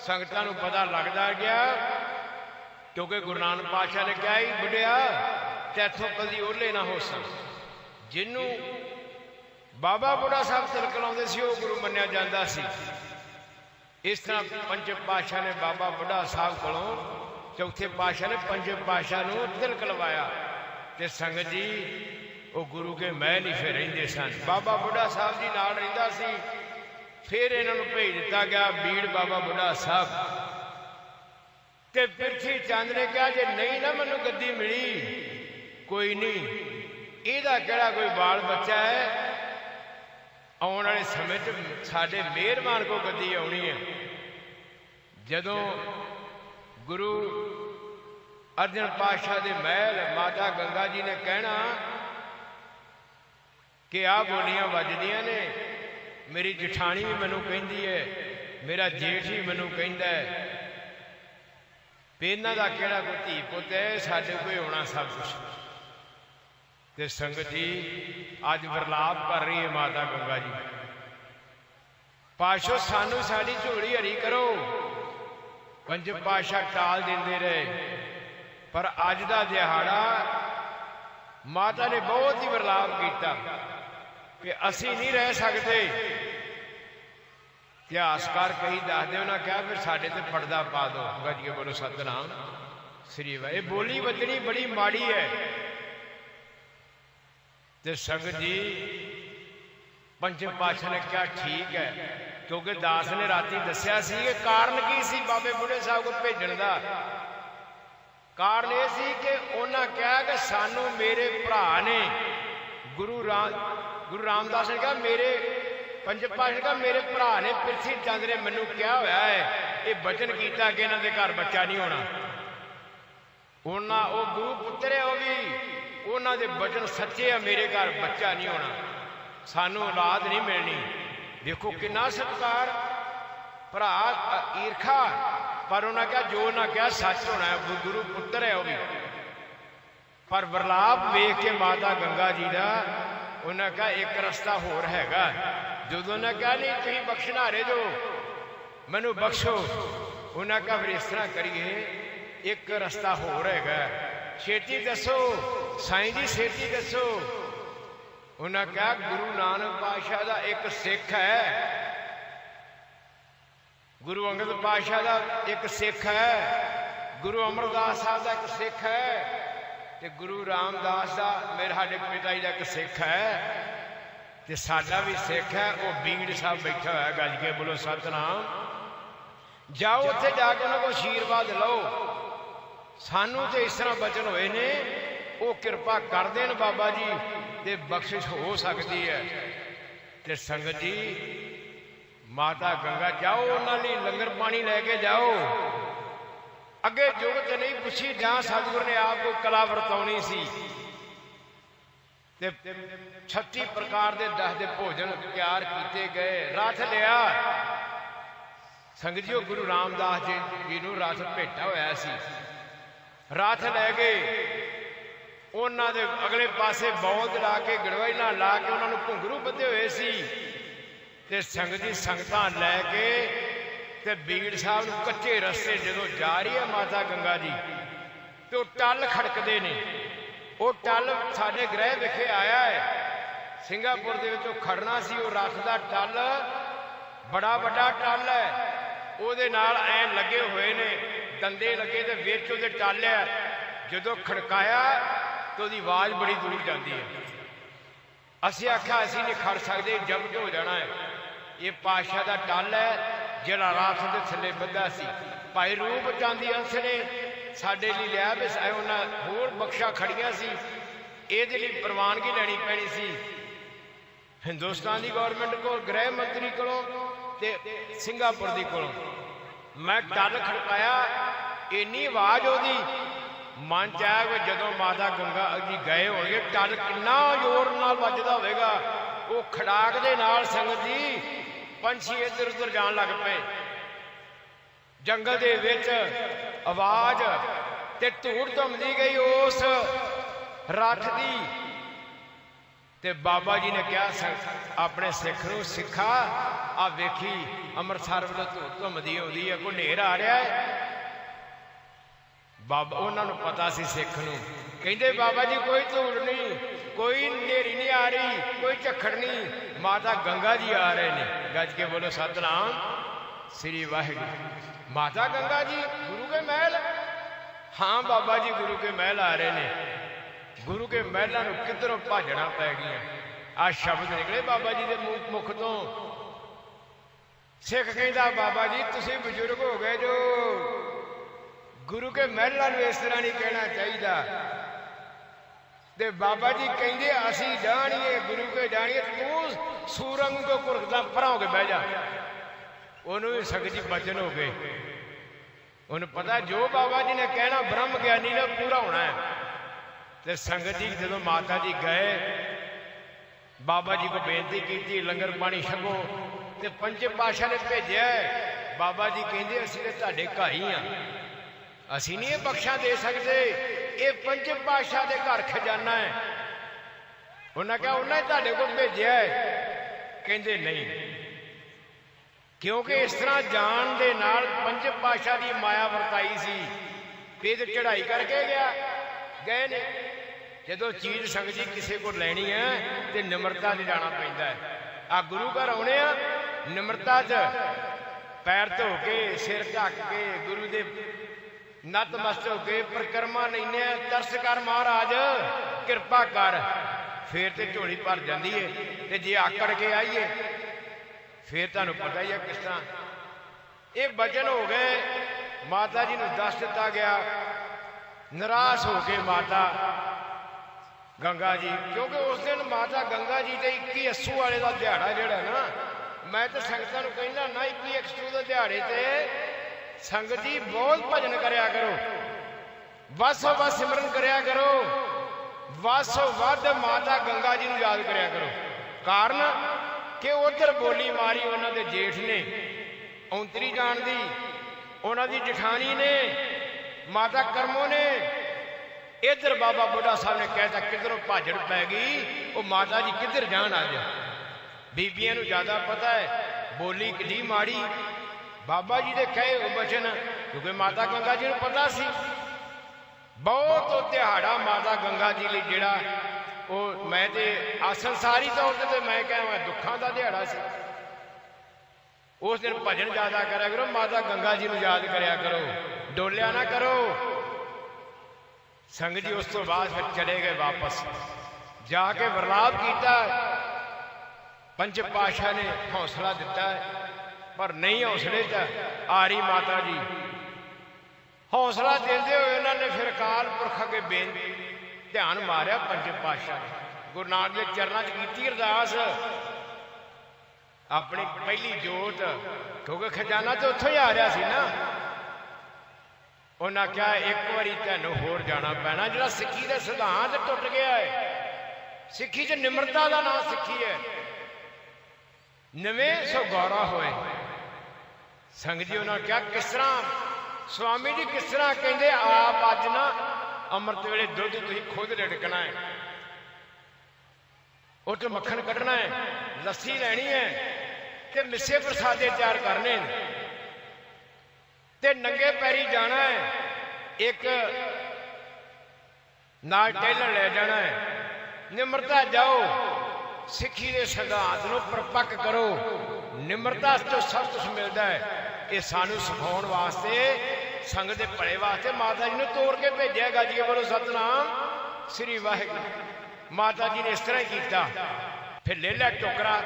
ਸੰਗਤਾਂ ਨੂੰ ਪਤਾ ਲੱਗਦਾ ਗਿਆ, ਕਿਉਂਕਿ ਗੁਰੂ ਨਾਨਕ ਪਾਤਸ਼ਾਹ ਨੇ ਕਿਹਾ ਹੀ ਬੁੱਢਿਆ, ਤੈਥੋਂ ਕਦੀ ਓਲੇ ਨਾ ਹੋ ਸਕ ਜਿਹਨੂੰ ਬਾਬਾ ਬੁੱਢਾ ਸਾਹਿਬ ਤਿਲਕ ਲਾਉਂਦੇ ਸੀ, ਉਹ ਗੁਰੂ ਮੰਨਿਆ ਜਾਂਦਾ ਸੀ। ਇਸ ਤਰ੍ਹਾਂ ਪੰਜ ਪਾਤਸ਼ਾਹ ਨੇ ਬਾਬਾ ਬੁੱਢਾ ਸਾਹਿਬ ਕੋਲੋਂ ਚੌਥੇ ਪਾਤਸ਼ਾਹ ਨੇ ਪੰਜਵੇਂ ਪਾਤਸ਼ਾਹ ਨੂੰ ਤਿਲਕ ਲਵਾਇਆ ਤੇ ਸੰਗਤ ਜੀ, ਉਹ ਗੁਰੂ ਕੇ ਮਹਿਲ ਹੀ ਫਿਰ ਰਹਿੰਦੇ ਸਨ। ਬਾਬਾ ਬੁੱਢਾ ਸਾਹਿਬ ਜੀ ਨਾਲ ਰਹਿੰਦਾ ਸੀ। ਫਿਰ ਇਹਨਾਂ ਨੂੰ ਭੇਜ ਦਿੱਤਾ ਗਿਆ ਬੀੜ ਬਾਬਾ ਬੁੱਢਾ ਸਾਹਿਬ। ਤੇ ਪ੍ਰਿਥੀ ਚੰਦ ਨੇ ਕਿਹਾ, ਜੇ ਨਹੀਂ ਨਾ ਮੈਨੂੰ ਗੱਦੀ ਮਿਲੀ, ਕੋਈ ਨਹੀਂ। ਇਹਦਾ ਕਿਹੜਾ ਕੋਈ ਬਾਲ ਬੱਚਾ ਹੈ? ਆਉਣ ਵਾਲੇ ਸਮੇਂ 'ਚ ਸਾਡੇ ਮਿਹਰਬਾਨ ਕੋ ਗੱਦੀ ਆਉਣੀ ਹੈ। ਜਦੋਂ ਗੁਰੂ ਅਰਜਨ ਪਾਤਸ਼ਾਹ ਦੇ ਮਹਿਲ ਮਾਤਾ ਗੰਗਾ ਜੀ ਨੇ ਕਹਿਣਾ ਕਿ ਆ ਬੋਲੀਆਂ ਵੱਜਦੀਆਂ ਨੇ, ਮੇਰੀ ਜਠਾਣੀ ਵੀ ਮੈਨੂੰ ਕਹਿੰਦੀ ਹੈ, ਮੇਰਾ ਜੇਠ ਵੀ ਮੈਨੂੰ ਕਹਿੰਦਾ ਹੈ। ਇਹਨਾਂ ਦਾ ਕਿਹੜਾ ਕੋਈ ਧੀ ਪੁੱਤ ਹੈ? ਸਾਡੇ ਕੋਈ ਹੋਣਾ ਸਭ ਕੁਝ ਤੇ ਸੰਗਤ ਜੀ, ਅੱਜ ਵਰਲਾਪ ਕਰ ਰਹੀ ਹੈ ਮਾਤਾ ਗੰਗਾ ਜੀ। ਪਾਸ਼ੋ, ਸਾਨੂੰ ਸਾਡੀ ਝੋਲੀ ਹਰੀ ਕਰੋ। ਪੰਜ ਪਾਸ਼ਾ ਟਾਲ ਦਿੰਦੇ ਰਹੇ। ਪਰ ਅੱਜ ਦਾ ਦਿਹਾੜਾ ਮਾਤਾ ਨੇ ਬਹੁਤ ਹੀ ਵਰਲਾਪ ਕੀਤਾ ਕਿ ਅਸੀਂ ਨਹੀਂ ਰਹਿ ਸਕਦੇ। ਇਤਿਹਾਸਕਾਰ ਕਈ ਦੱਸਦੇ ਉਹਨਾਂ ਕਿਹਾ ਫਿਰ ਸਾਡੇ ਤੇ ਪਰਦਾ ਪਾ ਦਿਓ। ਗੱਜੀਏ ਬੋਲੋ ਸਤਨਾਮ। ਸ੍ਰੀ ਵਾਹਿ ਬੋਲੀ ਵੱਜਣੀ ਬੜੀ ਮਾੜੀ ਹੈ। ਤੇ ਸੰਗਤ ਜੀ ਪੰਚਮ ਪਾਤਸ਼ਾਹ ਨੇ ਕਿਹਾ, ਠੀਕ ਹੈ। ਕਿਉਂਕਿ ਦਾਸ ਨੇ ਰਾਤੀ ਦੱਸਿਆ ਸੀ ਕਿ ਕਾਰਨ ਕੀ ਸੀ ਬਾਬੇ ਬੁੱਢੇ ਸਾਹਿਬ ਕੋਲ ਭੇਜਣ ਦਾ। ਕਾਰਨ ਇਹ ਸੀ ਕਿ ਉਹਨਾਂ ਕਿਹਾ ਕਿ ਸਾਨੂੰ ਮੇਰੇ ਭਰਾ ਨੇ ਗੁਰੂ ਰਾਮ ਗੁਰੂ ਰਾਮਦਾਸ ਨੇ ਕਿਹਾ, ਮੇਰੇ ਪੰਜ ਪਾਤਸ਼ਾਹ ਕਿਹਾ, ਮੇਰੇ ਭਰਾ ਨੇ ਪ੍ਰਿਥੀ ਚੰਦ ਨੇ ਮੈਨੂੰ ਕਿਹਾ ਹੋਇਆ ਹੈ, ਇਹ ਬਚਨ ਕੀਤਾ ਕਿ ਇਹਨਾਂ ਦੇ ਘਰ ਬੱਚਾ ਨਹੀਂ ਹੋਣਾ। ਉਹਨਾਂ ਉਹ ਗੁਰੂ ਪੁੱਤਰ ਹੈ ਉਹ ਵੀ। ਉਹਨਾਂ ਦੇ ਬਚਨ ਸੱਚੇ ਆ, ਮੇਰੇ ਘਰ ਬੱਚਾ ਨਹੀਂ ਹੋਣਾ। ਸਾਨੂੰ ਔਲਾਦ ਨਹੀਂ ਮਿਲਣੀ। ਦੇਖੋ ਕਿੰਨਾ ਸਤਿਕਾਰ। ਭਰਾ ਈਰਖਾ। ਪਰ ਉਹਨਾਂ ਕਿਹਾ, ਜੋ ਉਹਨਾਂ ਕਿਹਾ ਸੱਚ ਹੋਣਾ ਹੈ ਗੁਰੂ ਪੁੱਤਰ ਹੈ ਉਹ ਵੀ। ਪਰ ਵਰਲਾਪ ਵੇਖ ਕੇ ਮਾਤਾ ਗੰਗਾ ਜੀ ਦਾ, ਉਹਨਾਂ ਕਿਹਾ ਇੱਕ ਰਸਤਾ ਹੋਰ ਹੈਗਾ। ਜਦੋਂ ਉਹਨਾਂ ਕਿਹਾ, ਨਹੀਂ, ਤੁਸੀਂ ਬਖਸ਼ਨਾਰੇ ਜੋ, ਮੈਨੂੰ ਬਖਸ਼ੋ। ਉਹਨਾਂ ਕਿਹਾ, ਫਿਰ ਇਸ ਤਰ੍ਹਾਂ ਕਰੀਏ, ਇੱਕ ਰਸਤਾ ਹੋਰ ਹੈਗਾ। ਛੇਤੀ ਦੱਸੋ ਸਾਈਂ ਜੀ ਛੇਤੀ ਦੱਸੋ। ਉਹਨਾਂ ਕਿਹਾ ਗੁਰੂ ਨਾਨਕ ਪਾਤਸ਼ਾਹ ਦਾ ਇੱਕ ਸਿੱਖ ਹੈ। ਗੁਰੂ ਅੰਗਦ ਪਾਤਸ਼ਾਹ ਦਾ ਇੱਕ ਸਿੱਖ ਹੈ। ਗੁਰੂ ਅਮਰਦਾਸ ਸਾਹਿਬ ਦਾ ਇੱਕ ਸਿੱਖ ਹੈ। ਤੇ ਗੁਰੂ ਰਾਮਦਾਸ ਦਾ ਮੇਰੇ ਸਾਡੇ ਪਿਤਾ ਜੀ ਦਾ ਇੱਕ ਸਿੱਖ ਹੈ। ਤੇ ਸਾਡਾ ਵੀ ਸਿੱਖ ਹੈ। ਉਹ ਬੀੜ ਸਾਹਿਬ ਬੈਠਾ ਹੋਇਆ ਗੱਜ ਕੇ ਬੋਲੋ, ਸਤਨਾਮ। ਜਾਓ ਉੱਥੇ ਜਾ ਕੇ ਉਹਨਾਂ ਕੋਲ ਆਸ਼ੀਰਵਾਦ ਲਓ। ਸਾਨੂੰ ਤੇ ਇਸ ਤਰ੍ਹਾਂ ਬਚਨ ਹੋਏ ਨੇ। ਉਹ ਕਿਰਪਾ ਕਰ ਦੇਣ ਬਾਬਾ ਜੀ ਤੇ ਬਖਸ਼ਿਸ਼ ਹੋ ਸਕਦੀ ਹੈ। ਤੇ ਸੰਗਤ ਜੀ, ਮਾਤਾ ਗੰਗਾ ਜਾਓ, ਉਹਨਾਂ ਲਈ ਲੰਗਰ ਪਾਣੀ ਲੈ ਕੇ ਜਾਓ। ਅੱਗੇ ਯੁਗ ਤੇ ਨਹੀਂ ਪੁੱਛੀ, ਜਾਂ ਸਤਿਗੁਰ ਨੇ ਆਪ ਕੋ ਕਲਾ ਵਰਤਾਉਣੀ ਸੀ। ਤੇ 36 ਪ੍ਰਕਾਰ ਦੇ ਦਸ ਦੇ ਭੋਜਨ ਤਿਆਰ ਕੀਤੇ ਗਏ, ਰਥ ਲਿਆ। ਸੰਗਤ ਜੀਓ ਗੁਰੂ ਰਾਮਦਾਸ ਜੀ ਜੀ ਨੂੰ ਰਥ ਭੇਟਾ ਹੋਇਆ ਸੀ। ਰਥ ਲੈ ਗਏ ਉਹਨਾਂ ਦੇ ਅਗਲੇ ਪਾਸੇ ਬੌਦ ਲਾ ਕੇ ਗੜਵਾਈ ਨਾਲ ਲਾ ਕੇ ਉਹਨਾਂ ਨੂੰ ਘੁੰਗਰੂ ਬੱਧੇ ਹੋਏ ਸੀ। ਤੇ ਸੰਗਤ ਦੀ ਸੰਗਤਾਂ ਲੈ ਕੇ ਤੇ ਬੀੜ ਸਾਹਿਬ ਨੂੰ ਕੱਚੇ ਰਸਤੇ ਜਦੋਂ ਜਾ ਰਹੀ ਹੈ ਮਾਤਾ ਗੰਗਾ ਜੀ, ਤੇ ਉਹ ਟੱਲ ਖੜਕਦੇ ਨੇ। ਉਹ ਟੱਲ ਸਾਡੇ ਗ੍ਰਹਿ ਵਿਖੇ ਆਇਆ ਹੈ। ਸਿੰਗਾਪੁਰ ਦੇ ਵਿੱਚ ਉਹ ਖੜਨਾ ਸੀ, ਉਹ ਰੱਖ ਦਾ ਟੱਲ। ਬੜਾ ਵੱਡਾ ਟੱਲ ਹੈ। ਉਹਦੇ ਨਾਲ ਐ ਲੱਗੇ ਹੋਏ ਨੇ, ਦੰਦੇ ਲੱਗੇ ਤੇ ਵਿੱਚ ਉਹਦੇ ਟੱਲ ਜਦੋਂ ਖੜਕਾਇਆ ਤੇ ਉਹਦੀ ਆਵਾਜ਼ ਬੜੀ ਦੂਰ ਜਾਂਦੀ ਹੈ। ਅਸੀਂ ਆਖਿਆ, ਅਸੀਂ ਨਹੀਂ ਖੜ ਸਕਦੇ ਜਬਤ ਹੋ ਜਾਣਾ ਹੈ। ਇਹ ਪਾਸ਼ਾ ਦਾ ਟੱਲ ਹੈ, ਜਿਹੜਾ ਰਾਤ ਦੇ ਥੱਲੇ ਬੱਧਾ ਸੀ। ਭਾਈ ਰੂਪ ਚਾਂਦੀ ਅੰਸ਼ ਨੇ ਸਾਡੇ ਲਈ ਲਿਆ ਵੀ ਉਹਨਾਂ ਹੋਰ ਬਖਸ਼ਾ ਖੜੀਆਂ ਸੀ। ਇਹਦੇ ਲਈ ਪ੍ਰਵਾਨਗੀ ਲੈਣੀ ਪੈਣੀ ਸੀ। ਹਿੰਦੁਸਤਾਨ ਦੀ ਗਵਰਨਮੈਂਟ ਕੋਲ, ਗ੍ਰਹਿ ਮੰਤਰੀ ਕੋਲੋਂ ਤੇ ਸਿੰਗਾਪੁਰ ਦੀ ਕੋਲੋਂ। ਮੈਂ ਟੱਲ ਖੜਕਾਇਆ ਇੰਨੀ ਆਵਾਜ਼ ਉਹਦੀ ਮਨ ਚ ਆਇਆ ਕਿ ਜਦੋਂ ਮਾਤਾ ਗੰਗਾ ਜੀ ਗਏ ਹੋਣਗੇ, ਟੱਲ ਕਿੰਨਾ ਜ਼ੋਰ ਨਾਲ ਵੱਜਦਾ ਹੋਵੇਗਾ। ਉਹ ਖੜਾਕ ਦੇ ਨਾਲ ਸੰਗਤ ਜੀ, ਪੰਛੀ ਇੱਧਰ ਉੱਧਰ ਜਾਣ ਲੱਗ ਪਏ। ਜੰਗਲ ਦੇ ਵਿੱਚ ਆਵਾਜ਼ ਤੇ ਧੂੜ ਧਮਦੀ ਗਈ ਉਸ ਰੱਥ ਦੀ। ਤੇ ਬਾਬਾ ਜੀ ਨੇ ਕਿਹਾ ਆਪਣੇ ਸਿੱਖ ਨੂੰ ਸਿੱਖਾ। ਆ ਵੇਖੀ, ਅੰਮ੍ਰਿਤਸਰ ਵੱਲੋਂ ਧੂੜ ਧਮਦੀ ਆਉਂਦੀ ਹੈ ਕੋਈ ਹਨੇਰ ਆ ਰਿਹਾ ਹੈ? ਬਾਬਾ ਉਹਨਾਂ ਨੂੰ ਪਤਾ ਸੀ ਸਿੱਖ ਨੂੰ। ਕਹਿੰਦੇ, ਬਾਬਾ ਜੀ, ਕੋਈ ਧੂੜ ਨਹੀਂ, ਕੋਈ ਨੇਰੀ ਨਹੀਂ ਆ ਰਹੀ, ਕੋਈ ਝੱਖੜ ਨਹੀਂ। ਮਾਤਾ ਗੰਗਾ ਜੀ ਆ ਰਹੇ ਨੇ। ਗੱਜ ਕੇ ਬੋਲੋ, ਸਤਨਾਮ, ਸ੍ਰੀ ਵਾਹਿਗੁਰੂ। ਮਾਤਾ ਗੰਗਾ ਜੀ, ਗੁਰੂ ਕੇ ਮਹਿਲ? ਹਾਂ, ਬਾਬਾ ਜੀ, ਗੁਰੂ ਕੇ ਮਹਿਲ ਆ ਰਹੇ ਨੇ। ਗੁਰੂ ਕੇ ਮਹਿਲਾਂ ਨੂੰ ਕਿੱਧਰੋਂ ਭਾਜਣਾ ਪੈ ਗਈਆਂ? ਆ ਸ਼ਬਦ ਨਿਕਲੇ ਬਾਬਾ ਜੀ ਦੇ ਮੂੰਹ ਮੁਖ ਤੋਂ। ਸਿੱਖ ਕਹਿੰਦਾ, ਬਾਬਾ ਜੀ, ਤੁਸੀਂ ਬਜ਼ੁਰਗ ਹੋ ਗਏ ਜੋ ਗੁਰੂ ਕੇ ਮਹਿਲਾ ਨੂੰ ਇਸ ਤਰ੍ਹਾਂ ਨਹੀਂ ਕਹਿਣਾ ਚਾਹੀਦਾ। ਤੇ ਬਾਬਾ ਜੀ ਕਹਿੰਦੇ, ਅਸੀਂ ਜਾਣੀਏ, ਗੁਰੂ ਕੇ ਜਾਣੀਏ, ਤੂੰ ਸੂਰੰਗ ਤੋਂ ਕੁਰਕਦਾ, ਪਰਾਂ ਹੋ ਕੇ ਬਹਿ ਜਾ। ਉਹਨੂੰ ਵੀ ਸੰਗਤ ਜੀ ਬਚਨ ਹੋ ਗਏ। ਉਹਨੂੰ ਪਤਾ, ਜੋ ਬਾਬਾ ਜੀ ਨੇ ਕਹਿਣਾ, ਬ੍ਰਹਮ ਗਿਆਨੀ ਨੇ ਪੂਰਾ ਹੋਣਾ ਹੈ। ਤੇ ਸੰਗਤ ਜੀ ਜਦੋਂ ਮਾਤਾ ਜੀ ਗਏ, ਬਾਬਾ ਜੀ ਕੋ ਬੇਨਤੀ ਕੀਤੀ, ਲੰਗਰ ਪਾਣੀ ਛਕੋ, ਤੇ ਪੰਜੇ ਪਾਸ਼ਾ ਨੇ ਭੇਜਿਆ ਬਾਬਾ ਜੀ ਕਹਿੰਦੇ, ਅਸੀਂ ਤੇ ਤੁਹਾਡੇ ਘਰ ਹੀ ਆ। ਅਸੀਂ ਨਹੀਂ ਇਹ ਬਖਸ਼ਾ ਦੇ ਸਕਦੇ। ਇਹ ਪੰਜ ਪਾਸ਼ਾ ਦੇ ਘਰ ਖਜ਼ਾਨਾ ਹੈ। ਉਹਨਾਂ ਕਿਹਾ, ਉਹਨਾਂ ਹੀ ਤੁਹਾਡੇ ਕੋਲ ਭੇਜਿਆ ਹੈ। ਕਹਿੰਦੇ, ਨਹੀਂ। ਕਿਉਂਕਿ ਇਸ ਤਰ੍ਹਾਂ ਜਾਣ ਦੇ ਨਾਲ ਪੰਜ ਪਾਸ਼ਾ ਦੀ ਮਾਇਆ ਵਰਤਾਈ ਸੀ। ਵੀ ਤੇ ਚੜ੍ਹਾਈ ਕਰਕੇ ਗਿਆ। ਗਏ ਨੇ। ਜਦੋਂ ਚੀਜ਼ ਸੰਗਤ ਜੀ ਕਿਸੇ ਕੋਲ ਲੈਣੀ ਹੈ, ਤੇ ਨਿਮਰਤਾ ਨਾਲ ਜਾਣਾ ਪੈਂਦਾ ਹੈ। ਆ ਗੁਰੂ ਘਰ ਆਉਣੇ ਆ। ਨਿਮਰਤਾ 'ਚ ਪੈਰ ਧੋ ਕੇ, ਸਿਰ ਢੱਕ ਕੇ, ਗੁਰੂ ਦੇ ਨਤਮਸਤਕ ਹੋ ਕੇ ਪ੍ਰਕਰਮਾ ਲੈਨੇ ਤਰਸ ਕਰ ਮਹਾਰਾਜ, ਕਿਰਪਾ ਕਰ। ਫੇਰ ਤੇ ਝੋਲੀ ਭਰ ਜਾਂਦੀ ਏ ਤੇ ਜੇ ਆਕੜ ਕੇ ਆਈਏ, ਫੇਰ ਤੁਹਾਨੂੰ ਪਤਾ ਹੀ ਆ ਕਿਸ ਤਰ੍ਹਾਂ। ਇਹ ਬਚਨ ਹੋ ਗਏ। ਮਾਤਾ ਜੀ ਨੂੰ ਦੱਸ ਦਿੱਤਾ ਗਿਆ। ਨਿਰਾਸ਼ ਹੋ ਕੇ ਮਾਤਾ। ਗੰਗਾ ਜੀ, ਕਿਉਂਕਿ ਉਸ ਦਿਨ ਮਾਤਾ ਗੰਗਾ ਜੀ ਦੇ 21 ਅਸੂ ਵਾਲੇ ਦਾ ਦਿਹਾੜਾ ਜਿਹੜਾ ਨਾ, ਮੈਂ ਤਾਂ ਸੰਗਤਾਂ ਨੂੰ ਕਹਿੰਦਾ, ਨਾ 21 ਅਸੂ ਦੇ ਦਿਹਾੜੇ ਤੇ ਸੰਗਤ ਜੀ ਬਹੁਤ ਭਜਨ ਕਰਿਆ ਵਸੋ ਵਸ ਸਿਮਰਨ ਕਰਿਆ ਕਰੋ। ਵਸੋ ਵੱਧ ਮਾਤਾ ਗੰਗਾ ਜੀ ਨੂੰ ਯਾਦ ਕਰਿਆ ਕਰੋ। ਕਾਰਨ ਕਿ ਉਧਰ ਬੋਲੀ ਮਾਰੀ ਉਹਨਾਂ ਦੇ ਜੇਠ ਨੇ, ਔਂਤਰੀ ਜਾਣ ਦੀ। ਉਹਨਾਂ ਦੀ ਜਠਾਣੀ ਨੇ, ਮਾਤਾ ਕਰਮੋ ਨੇ। ਇਧਰ ਬਾਬਾ ਬੁੱਢਾ ਸਾਹਿਬ ਨੇ ਕਹਿਤਾ, ਕਿਧਰੋਂ ਭਾਜੜ ਪੈ ਗਈ? ਉਹ ਮਾਤਾ ਜੀ ਕਿੱਧਰ ਜਾਣ ਅੱਜ ਬੀਬੀਆਂ ਨੂੰ ਜ਼ਿਆਦਾ ਪਤਾ ਹੈ, ਬੋਲੀ ਕਿੱਡੀ ਮਾੜੀ। ਬਾਬਾ ਜੀ ਦੇ ਕਹੇ ਉਹ ਬਚਨ, ਕਿਉਂਕਿ ਮਾਤਾ ਗੰਗਾ ਜੀ ਨੂੰ ਪਤਾ ਸੀ। ਬਹੁਤ ਦਿਹਾੜਾ ਮਾਤਾ ਗੰਗਾ ਜੀ ਲਈ ਜਿਹੜਾ ਉਹ ਮੈਂ ਤੇ ਅਸੰਸਾਰੀ ਤੌਰ ਤੇ ਮੈਂ ਕਹਾਂ ਦੁੱਖਾਂ ਦਾ ਦਿਹਾੜਾ ਸੀ। ਉਸ ਦਿਨ ਭਜਨ ਜ਼ਿਆਦਾ ਕਰਿਆ ਕਰੋ, ਮਾਤਾ ਗੰਗਾ ਜੀ ਨੂੰ ਯਾਦ ਕਰਿਆ ਕਰੋ। ਡੋਲਿਆ ਨਾ ਕਰੋ। ਸੰਗਤ ਜੀ ਉਸ ਤੋਂ ਬਾਅਦ ਫਿਰ ਚਲੇ ਗਏ ਵਾਪਸ। ਜਾ ਕੇ ਵਰਲਾਪ ਕੀਤਾ। ਪੰਜ ਪਾਸ਼ਾ ਨੇ ਹੌਸਲਾ ਦਿੱਤਾ, ਪਰ ਨਹੀਂ ਹੌਸਲੇ ਚ ਆਰੀ ਮਾਤਾ ਜੀ ਹੌਸਲਾ ਦਿੰਦੇ ਹੋਏ ਉਹਨਾਂ ਨੇ ਫਿਰ ਅਕਾਲ ਪੁਰਖ ਅੱਗੇ ਬੇਨਤੀ ਧਿਆਨ ਮਾਰਿਆ ਪੰਜ ਪਾਸ਼ਾ ਨੇ ਗੁਰੂ ਨਾਨਕ ਦੇ ਚਰਨਾਂ 'ਚ ਕੀਤੀ ਅਰਦਾਸ ਆਪਣੀ ਪਹਿਲੀ ਜੋਤ ਕਿਉਂਕਿ ਖਜ਼ਾਨਾ ਤੇ ਉੱਥੋਂ ਹੀ ਆ ਰਿਹਾ ਸੀ ਨਾ ਉਹਨਾਂ ਕਿਹਾ ਇੱਕ ਵਾਰੀ ਤੁਹਾਨੂੰ ਹੋਰ ਜਾਣਾ ਪੈਣਾ ਜਿਹੜਾ ਸਿੱਖੀ ਦਾ ਸਿਧਾਂਤ ਟੁੱਟ ਗਿਆ ਹੈ ਸਿੱਖੀ 'ਚ ਨਿਮਰਤਾ ਦਾ ਨਾਮ ਸਿੱਖੀ ਹੈ ਨਵੇਂ ਸੋ ਗੌਰਾ ਹੋਏ ਸੰਗਤ ਜੀ ਉਹਨਾਂ ਕਿਹਾ ਕਿਸ ਤਰ੍ਹਾਂ ਸਵਾਮੀ ਜੀ, ਕਿਸ ਤਰ੍ਹਾਂ ਕਹਿੰਦੇ, ਆਪ ਅੱਜ ਨਾ ਅੰਮ੍ਰਿਤ ਵੇਲੇ ਦੁੱਧ ਤੁਸੀਂ ਖੁਦ ਰੜਕਣਾ ਹੈ। ਉਹ ਤੋਂ ਮੱਖਣ ਕੱਢਣਾ ਹੈ, ਲੱਸੀ ਲੈਣੀ ਹੈ ਤੇ ਮਿੱਸੇ ਪ੍ਰਸਾਦੇ ਤਿਆਰ ਕਰਨੇ ਨੇ। ਤੇ ਨੰਗੇ ਪੈਰੀ ਜਾਣਾ ਹੈ, ਇੱਕ ਨਾਲ ਟੇਲਰ ਲੈ ਜਾਣਾ ਹੈ। ਨਿਮਰਤਾ ਜਾਓ, ਸਿੱਖੀ ਦੇ ਸਿਧਾਂਤ ਨੂੰ ਪਰਪੱਕ ਕਰੋ। ਨਿਮਰਤਾ ਤੋਂ ਸਭ ਕੁਝ ਮਿਲਦਾ ਹੈ, ਇਹ ਸਾਨੂੰ ਸਿਖਾਉਣ ਵਾਸਤੇ ਸੰਗਤ ਦੇ ਭਲੇ ਵਾਸਤੇ ਮਾਤਾ ਜੀ ਨੂੰ ਤੋੜ ਕੇ ਭੇਜਿਆ ਗੱਜੀਏ ਬੋਲੋ ਸਤਨਾਮ। ਸ੍ਰੀ ਵਾਹਿਗੁਰੂ। ਮਾਤਾ ਜੀ ਨੇ ਇਸ ਤਰ੍ਹਾਂ ਹੀ ਕੀਤਾ। ਫਿਰ ਲੈ ਲਿਆ ਟੋਕਰਾ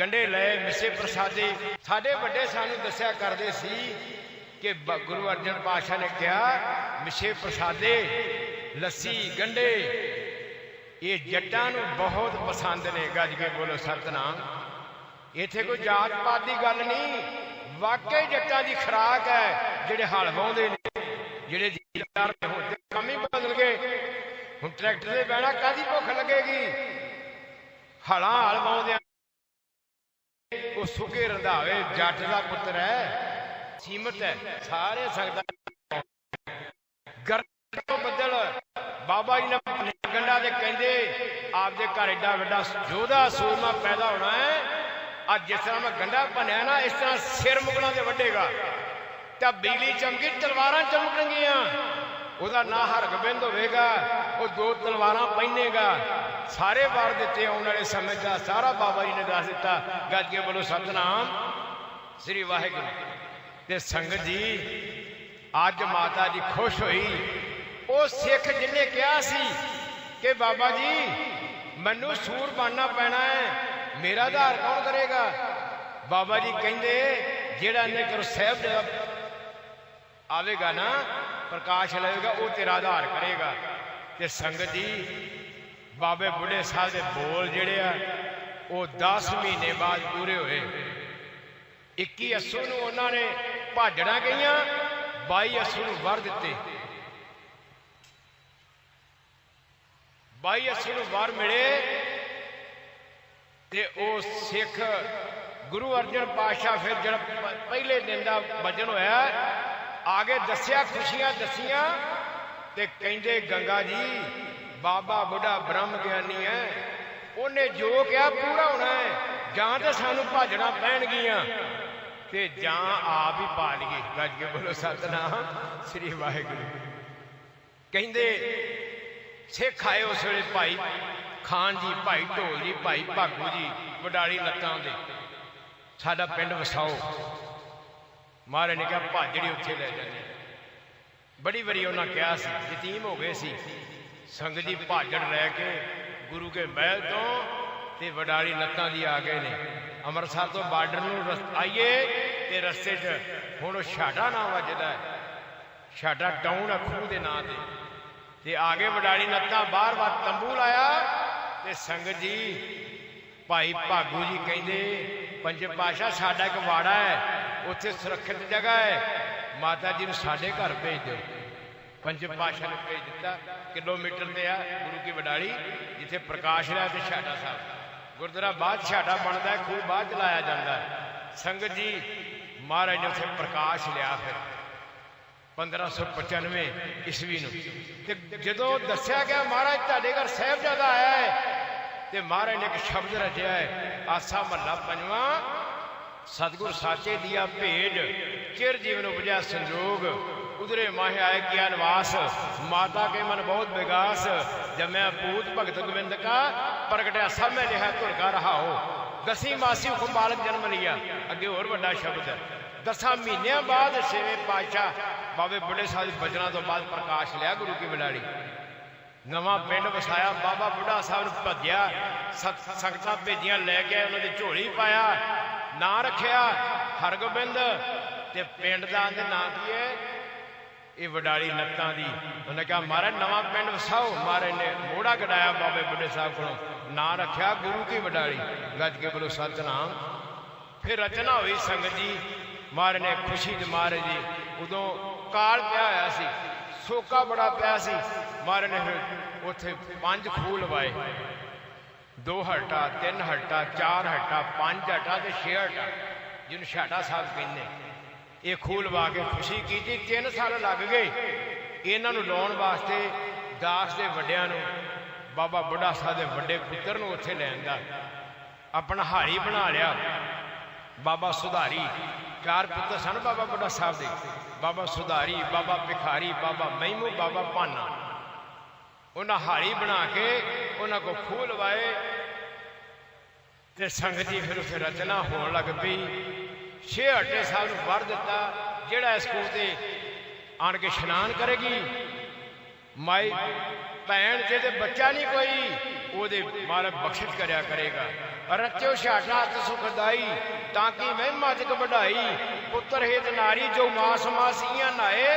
ਗੰਡੇ ਲਏ, ਮਿੱਸੇ ਪ੍ਰਸਾਦੇ। ਸਾਡੇ ਵੱਡੇ ਸਾਨੂੰ ਦੱਸਿਆ ਕਰਦੇ ਸੀ ਕਿ ਗੁਰੂ ਅਰਜਨ ਪਾਤਸ਼ਾਹ ਨੇ ਕਿਹਾ, ਮਿੱਸੇ ਪ੍ਰਸਾਦੇ, ਲੱਸੀ ਗੰਡੇ ਇਹ ਜੱਟਾਂ ਨੂੰ ਬਹੁਤ ਪਸੰਦ ਨੇ ਗੱਜ ਕੇ ਬੋਲੋ ਸਤਨਾਮ। ਇੱਥੇ ਕੋਈ ਜਾਤ ਪਾਤ ਦੀ ਗੱਲ ਨਹੀਂ। ਵਾਕਈ ਜੱਟਾਂ ਦੀ ਖੁਰਾਕ ਹੈ, ਜਿਹੜੇ ਹਲ ਵਾਉਂਦੇ ਨੇ, ਜਿਹੜੇ ਜ਼ਿਮੀਦਾਰ ਨੇ ਹੁਣ ਕੰਮ ਹੀ ਬਦਲ ਗਏ। ਹੁਣ ਟਰੈਕਟਰ ਤੇ ਬਹਿਣਾ ਕਾਦੀ ਭੁੱਖ ਲੱਗੇਗੀ? ਹਲਾਂ ਹਲ ਵਾਉਂਦੇ ਉਹ ਸੁਕੇ ਰੰਧਾਵੇ ਜੱਟ ਦਾ ਪੁੱਤਰ ਹੈ, ਸੀਮਤ ਹੈ, ਸਾਰੇ ਸਕਦਾ ਗਰਮ ਤੋਂ ਬੱਦਲ, ਬਾਬਾ ਜੀ ਨੇ ਗੰਡਾ ਦੇ ਕਹਿੰਦੇ, ਆਪਦੇ ਘਰ ਐਡਾ ਵੱਡਾ ਯੋਧਾ ਸੂਰਮਾ ਪੈਦਾ ਹੋਣਾ ਹੈ ਅੱਜ ਜਿਸ ਤਰ੍ਹਾਂ ਮੈਂ ਗੰਡਾ ਭੰਨਿਆ ਨਾ, ਇਸ ਤਰ੍ਹਾਂ ਸਿਰ ਮੁਗਲਾਂ ਦੇ ਵੱਡੇਗਾ। ਤਾਂ ਬਿਜਲੀ ਚਮਕੀ, ਤਲਵਾਰਾਂ ਚਮਕਣਗੀਆਂ। ਉਹਦਾ ਨਾਂ ਹਰਗੋਬਿੰਦ ਹੋਵੇਗਾ, ਉਹ ਦੋ ਤਲਵਾਰਾਂ ਪਹਿਨੇਗਾ। ਸਾਰੇ ਵਾਰ ਦਿੱਤੇ ਆਉਣ ਵਾਲੇ ਸਮੇਂ ਦਾ ਸਾਰਾ ਬਾਬਾ ਜੀ ਨੇ ਦੱਸ ਦਿੱਤਾ ਗੱਜ ਕੇ ਬੋਲੋ ਸਤਨਾਮ ਸ੍ਰੀ ਵਾਹਿਗੁਰੂ। ਤੇ ਸੰਗਤ ਜੀ, ਅੱਜ ਮਾਤਾ ਜੀ ਖੁਸ਼ ਹੋਈ। ਉਹ ਸਿੱਖ ਜਿਹਨੇ ਕਿਹਾ ਸੀ ਕਿ ਬਾਬਾ ਜੀ, ਮੈਨੂੰ ਸੂਰ ਬਣਨਾ ਪੈਣਾ ਹੈ। ਮੇਰਾ ਆਧਾਰ ਕੌਣ ਕਰੇਗਾ? ਬਾਬਾ ਜੀ ਕਹਿੰਦੇ, ਜਿਹੜਾ ਨੇ ਕਰ ਸਾਹਿਬ ਆਵੇਗਾ ਨਾ, ਪ੍ਰਕਾਸ਼ ਲਏਗਾ ਉਹ ਤੇਰਾ ਆਧਾਰ ਕਰੇਗਾ। ਤੇ ਸੰਗਤ ਜੀ, ਬਾਬੇ ਬੁੱਢੇ ਸਾਹਿਬ ਦੇ ਬੋਲ ਜਿਹੜੇ ਆ, ਉਹ 10 ਮਹੀਨੇ ਬਾਅਦ ਪੂਰੇ ਹੋਏ। 21 ਅਸੂ ਨੂੰ ਉਹਨਾਂ ਨੇ ਭਾਜੜਾਂ ਗਈਆਂ 22 ਅਸੂ ਨੂੰ ਵਰ ਦਿੱਤੇ। 22 ਅਸੂ ਨੂੰ ਵਰ ਮਿਲੇ ਤੇ ਉਹ ਸਿੱਖ ਗੁਰੂ ਅਰਜਨ ਪਾਤਸ਼ਾਹ ਫਿਰ ਜਿਹੜਾ ਪਹਿਲੇ ਦਿਨ ਦਾ ਵਜਨ ਹੋਇਆ, ਆਗੇ ਦੱਸਿਆ, ਖੁਸ਼ੀਆਂ ਦੱਸੀਆਂ ਤੇ ਕਹਿੰਦੇ, ਗੰਗਾ ਜੀ, ਬਾਬਾ ਬੁੱਢਾ ਬ੍ਰਹਮ ਗਿਆਨੀ ਹੈ ਉਹਨੇ ਜੋ ਕਿਹਾ ਪੂਰਾ ਹੋਣਾ ਹੈ ਜਾਂ ਤੇ ਸਾਨੂੰ ਭਾਜਣਾ ਪੈਣਗੀਆਂ ਤੇ ਜਾਂ ਆਪ ਹੀ ਪਾ ਲਈਏ। ਗੱਜ ਕੇ ਬੋਲੋ, ਸਤਨਾਮ ਸ੍ਰੀ ਵਾਹਿਗੁਰੂ। ਕਹਿੰਦੇ, ਸਿੱਖ ਆਏ ਉਸ ਵੇਲੇ ਭਾਈ ਖਾਨ ਜੀ, ਭਾਈ ਢੋਲ ਜੀ, ਭਾਈ ਭਾਗੂ ਜੀ, ਵਡਾਲੀ ਲੱਤਾਂ ਦੇ। ਸਾਡਾ ਪਿੰਡ ਵਸਾਓ। ਮਹਾਰਾਜ ਨੇ ਕਿਹਾ ਭਾਜੜੀ ਉੱਥੇ ਲੈ ਜਾਂਦੇ ਬੜੀ ਵਾਰੀ ਉਹਨਾਂ ਕਿਹਾ ਸੀ, ਯਤੀਮ ਹੋ ਗਏ ਸੀ। ਸੰਗਤ ਜੀ ਭਾਜੜ ਲੈ ਕੇ ਗੁਰੂ ਕੇ ਮਹਿਲ ਤੋਂ ਤੇ ਵਡਾਲੀ ਲੱਤਾਂ ਦੀ ਆ ਗਏ ਨੇ। ਅੰਮ੍ਰਿਤਸਰ ਤੋਂ ਬਾਰਡਰ ਨੂੰ ਰਸ- ਆਈਏ ਤੇ ਰਸਤੇ 'ਚ ਹੁਣ ਉਹ ਛਾਟਾ ਨਾਂ ਵੱਜਦਾ ਹੈ। ਛਾਟਾ ਟਾਊਨ ਆ ਖੂਹ ਦੇ ਨਾਂ ਤੇ। ਤੇ ਗਏ ਵਡਾਲੀ ਨੱਤਾ ਬਾਰ ਬਾਰ ਤੰਬੂ ਲਾਇਆ। ਤੇ ਸੰਗਤ ਜੀ, ਭਾਈ ਭਾਗੂ ਜੀ ਕਹਿੰਦੇ, ਪੰਜ ਪਾਸ਼ਾ ਸਾਡਾ ਇੱਕ ਵਾੜਾ ਹੈ, ਉੱਥੇ ਸੁਰੱਖਿਅਤ ਜਗ੍ਹਾ ਹੈ। ਮਾਤਾ ਜੀ ਨੂੰ ਸਾਡੇ ਘਰ ਭੇਜ ਦਿਓ। ਪੰਜ ਪਾਸ਼ਾ ਨੇ ਭੇਜ ਦਿੱਤਾ। ਕਿਲੋਮੀਟਰ ਤੇ ਆ ਗੁਰੂ ਕੀ ਵਡਾਲੀ, ਜਿੱਥੇ ਪ੍ਰਕਾਸ਼ ਰਿਹਾ ਤੇ ਛਾਟਾ ਸਾਹਿਬ। ਗੁਰਦੁਆਰਾ ਬਾਅਦ ਛਾਟਾ ਬਣਦਾ ਹੈ, ਖੂਹ ਬਾਅਦ ਚਲਾਇਆ ਜਾਂਦਾ ਹੈ। ਸੰਗਤ ਜੀ, ਮਹਾਰਾਜ ਨੇ ਉੱਥੇ ਪ੍ਰਕਾਸ਼ ਲਿਆ ਫਿਰ 1595 ਈਸਵੀ ਨੂੰ। ਤੇ ਜਦੋਂ ਦੱਸਿਆ ਗਿਆ, ਮਹਾਰਾਜ ਤੁਹਾਡੇ ਘਰ ਸਾਹਿਬਜ਼ਾਦਾ ਆਇਆ ਹੈ ਤੇ ਮਹਾਰਾਜ ਨੇ ਇੱਕ ਸ਼ਬਦ ਰਚਿਆ ਹੈ ਆਸਾ ਮਹੱਲਾ ਪੰਜਵਾਂ ਸਤਿਗੁਰ ਸਾਚੇ ਦੀਆ ਭੇਡ ਚਿਰ ਜੀਵਨ ਉਪਜਿਆ ਸੰਜੋਗ ਉਧਰੇ ਮਾਹਿ ਆਏ ਕਿਆ ਨਿਵਾਸ ਮਾਤਾ ਕੇ ਮਨ ਬਹੁਤ ਵਿਗਾਸ ਜਮਿਆ ਪੂਤ ਭਗਤ ਗੋਬਿੰਦ ਕਾ ਪ੍ਰਗਟਿਆ ਸਭ ਮੈਂ ਲਿਆ ਧੁਰ ਕਾ ਰਹਾਓ ਦਸੀ ਮਾਸੀ ਹੁਕਮ ਬਾਲਕ ਜਨਮ ਲਿਆ ਅੱਗੇ ਹੋਰ ਵੱਡਾ ਸ਼ਬਦ ਹੈ ਦਸਾਂ ਮਹੀਨਿਆਂ ਬਾਅਦ ਛੇਵੇਂ ਪਾਤਸ਼ਾਹ ਬਾਬੇ ਬੁੱਢੇ ਸਾਹਿਬ ਦੇ ਬਚਨਾਂ ਤੋਂ ਬਾਅਦ ਪ੍ਰਕਾਸ਼ ਲਿਆ ਗੁਰੂ ਕੀ ਬਲਾੜੀ ਨਵਾਂ ਪਿੰਡ ਵਸਾਇਆ, ਬਾਬਾ ਬੁੱਢਾ ਸਾਹਿਬ ਨੂੰ ਭੱਜਿਆ ਸੰਗਤਾਂ ਭੇਜੀਆਂ, ਲੈ ਕੇ ਉਹਨਾਂ ਦੀ ਝੋਲੀ ਪਾਇਆ, ਨਾਂ ਰੱਖਿਆ, ਹਰਗੋਬਿੰਦ, ਤੇ ਪਿੰਡ ਦਾ ਦੇ ਨਾਂ ਕੀ ਹੈ ਇਹ ਵਡਾਲੀ ਨੱਤਾਂ ਦੀ। ਉਹਨੇ ਕਿਹਾ, ਮਹਾਰਾਜ, ਨਵਾਂ ਪਿੰਡ ਵਸਾਓ। ਮਹਾਰਾਜ ਨੇ ਮੋੜਾ ਕਢਾਇਆ ਬਾਬੇ ਬੁੱਢੇ ਸਾਹਿਬ ਕੋਲੋਂ। ਨਾਂ ਰੱਖਿਆ, ਗੁਰੂ ਕੀ ਵਡਾਲੀ। ਗੱਜ ਕੇ ਬੋਲੋ, ਸਤਨਾਮ। ਫਿਰ ਰਚਨਾ ਹੋਈ ਸੰਗਤ ਜੀ ਮਹਾਰਾਜ ਨੇ ਖੁਸ਼ੀ ਦੇ ਮਹਾਰਾਜ ਜੀ, ਉਦੋਂ ਕਾਲ ਪਿਆ ਹੋਇਆ ਸੀ। ਸੋਕਾ ਬੜਾ ਪਿਆ ਸੀ। ਮਾਰਨ ਫਿਰ ਉੱਥੇ ਪੰਜ ਖੂਹ ਲਵਾਏ ਦੋ ਹਟਾ, ਤਿੰਨ ਹਟਾ, ਚਾਰ ਹਟਾ, ਪੰਜ ਹਟਾ ਤੇ ਛੇ ਹਟਾ, ਜਿਹਨੂੰ ਛਾਟਾ ਸਾਹਿਬ ਕਹਿੰਦੇ। ਇਹ ਖੂਹ ਲਵਾ ਕੇ ਖੁਸ਼ੀ ਕੀਤੀ, ਤਿੰਨ ਸਾਲ ਲੱਗ ਗਏ। ਇਹਨਾਂ ਨੂੰ ਲਾਉਣ ਵਾਸਤੇ ਦਾਸ ਦੇ ਵੱਡਿਆਂ ਨੂੰ, ਬਾਬਾ ਬੁੱਢਾ ਸਾਹਿਬ ਦੇ ਵੱਡੇ ਪੁੱਤਰ ਨੂੰ ਉੱਥੇ ਲੈਣ ਦਾ। ਆਪਣਾ ਹਾਰੀ ਬਣਾ ਲਿਆ। ਬਾਬਾ ਸੁਧਾਰੀ ਚਾਰ ਪੁੱਤਰ ਸਨ ਬਾਬਾ ਬੁੱਢਾ ਸਾਹਿਬ ਦੇ। ਬਾਬਾ ਸੁਧਾਰੀ, ਬਾਬਾ ਭਿਖਾਰੀ, ਬਾਬਾ ਮਹਿਮੂ, ਬਾਬਾ ਭਾਨਾ। ਉਹਨਾਂ ਹਾਰੀ ਬਣਾ ਕੇ ਉਹਨਾਂ ਕੋ ਖੂਹ ਲਵਾਏ ਤੇ ਸੰਗਤ ਜੀ ਫਿਰ ਉਸੇ ਰਚਨਾ ਹੋਣ ਲੱਗ ਪਈ। ਛੇ ਹੱਟੇ ਸਾਹਿਬ ਨੂੰ ਵਰ ਦਿੱਤਾ। ਜਿਹੜਾ ਇਸ ਖੂਹ ਤੇ ਆਣ ਕੇ ਇਸ਼ਨਾਨ ਕਰੇਗੀ, ਮਾਈ ਭੈਣ ਤੇ ਬੱਚਾ ਨਹੀਂ ਕੋਈ, ਉਹਦੇ ਮਾਰੇ ਬਖਸ਼ਿਸ਼ ਕਰਿਆ ਕਰੇਗਾ। ਰਚਿਓ ਛਾਟਾ ਤੇ ਸੁਖਦਾਈ ਤਾਂ ਕਿ ਮਹਿਮਾ ਜਗ ਵਢਾਈ ਪੁੱਤਰ ਹੇਤ ਨਾਰੀ ਜੋ ਮਾਸ ਮਾਸੀਆਂ ਨਾਏ,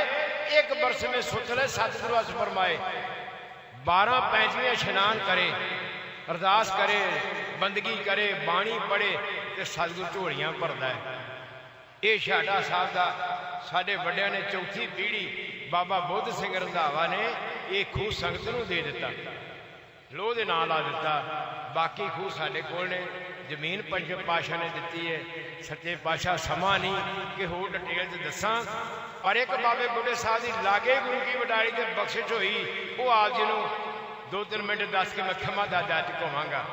ਇੱਕ ਬਰਸ ਮੇ ਸੁਤਲੇ ਸਤਿਗੁਰੂ ਅਸ ਫਰਮਾਏ। 12 ਪੈਂਜਵੇਂ ਇਸ਼ਨਾਨ ਕਰੇ, ਅਰਦਾਸ ਕਰੇ, ਬੰਦਗੀ ਕਰੇ, ਬਾਣੀ ਪੜੇ ਤੇ ਸਤਿਗੁਰ ਝੋਲੀਆਂ ਭਰਦਾ ਹੈ। ਇਹ ਛਾਟਾ ਸਾਹਿਬ ਦਾ ਸਾਡੇ ਵੱਡਿਆਂ ਨੇ ਚੌਥੀ ਪੀੜ੍ਹੀ ਬਾਬਾ ਬੁੱਧ ਸਿੰਘ ਰੰਧਾਵਾ ਨੇ ਇਹ ਖੂਹ ਸੰਗਤ ਨੂੰ ਦੇ ਦਿੱਤਾ। ਲੋਹ ਦੇ ਨਾਂ ਲਾ ਦਿੱਤਾ, ਬਾਕੀ ਖੂਹ ਸਾਡੇ ਕੋਲ ਨੇ। ਜ਼ਮੀਨ ਪੰਜ ਪਾਸ਼ਾ ਨੇ ਦਿੱਤੀ ਹੈ। ਸੱਚੇ ਪਾਸ਼ਾ ਸਮਾਂ ਨਹੀਂ ਕਿ ਹੋਰ ਡਿਟੇਲ ਚ ਦੱਸਾਂ। ਪਰ ਇੱਕ ਬਾਬੇ ਬੁੱਢੇ ਸਾਹਿਬ ਦੀ ਲਾਗੇ ਗੁਰੂ ਕੀ ਵਡਾਲੀ ਤੇ ਬਖਸ਼ਿਸ਼ ਹੋਈ, ਉਹ ਆਪ ਜੀ ਨੂੰ ਦੋ ਤਿੰਨ ਮਿੰਟ ਦੱਸ ਕੇ ਮੈਂ ਖਮਾ ਦਾਦਾ ਚ ਕਹਾਂਗਾ।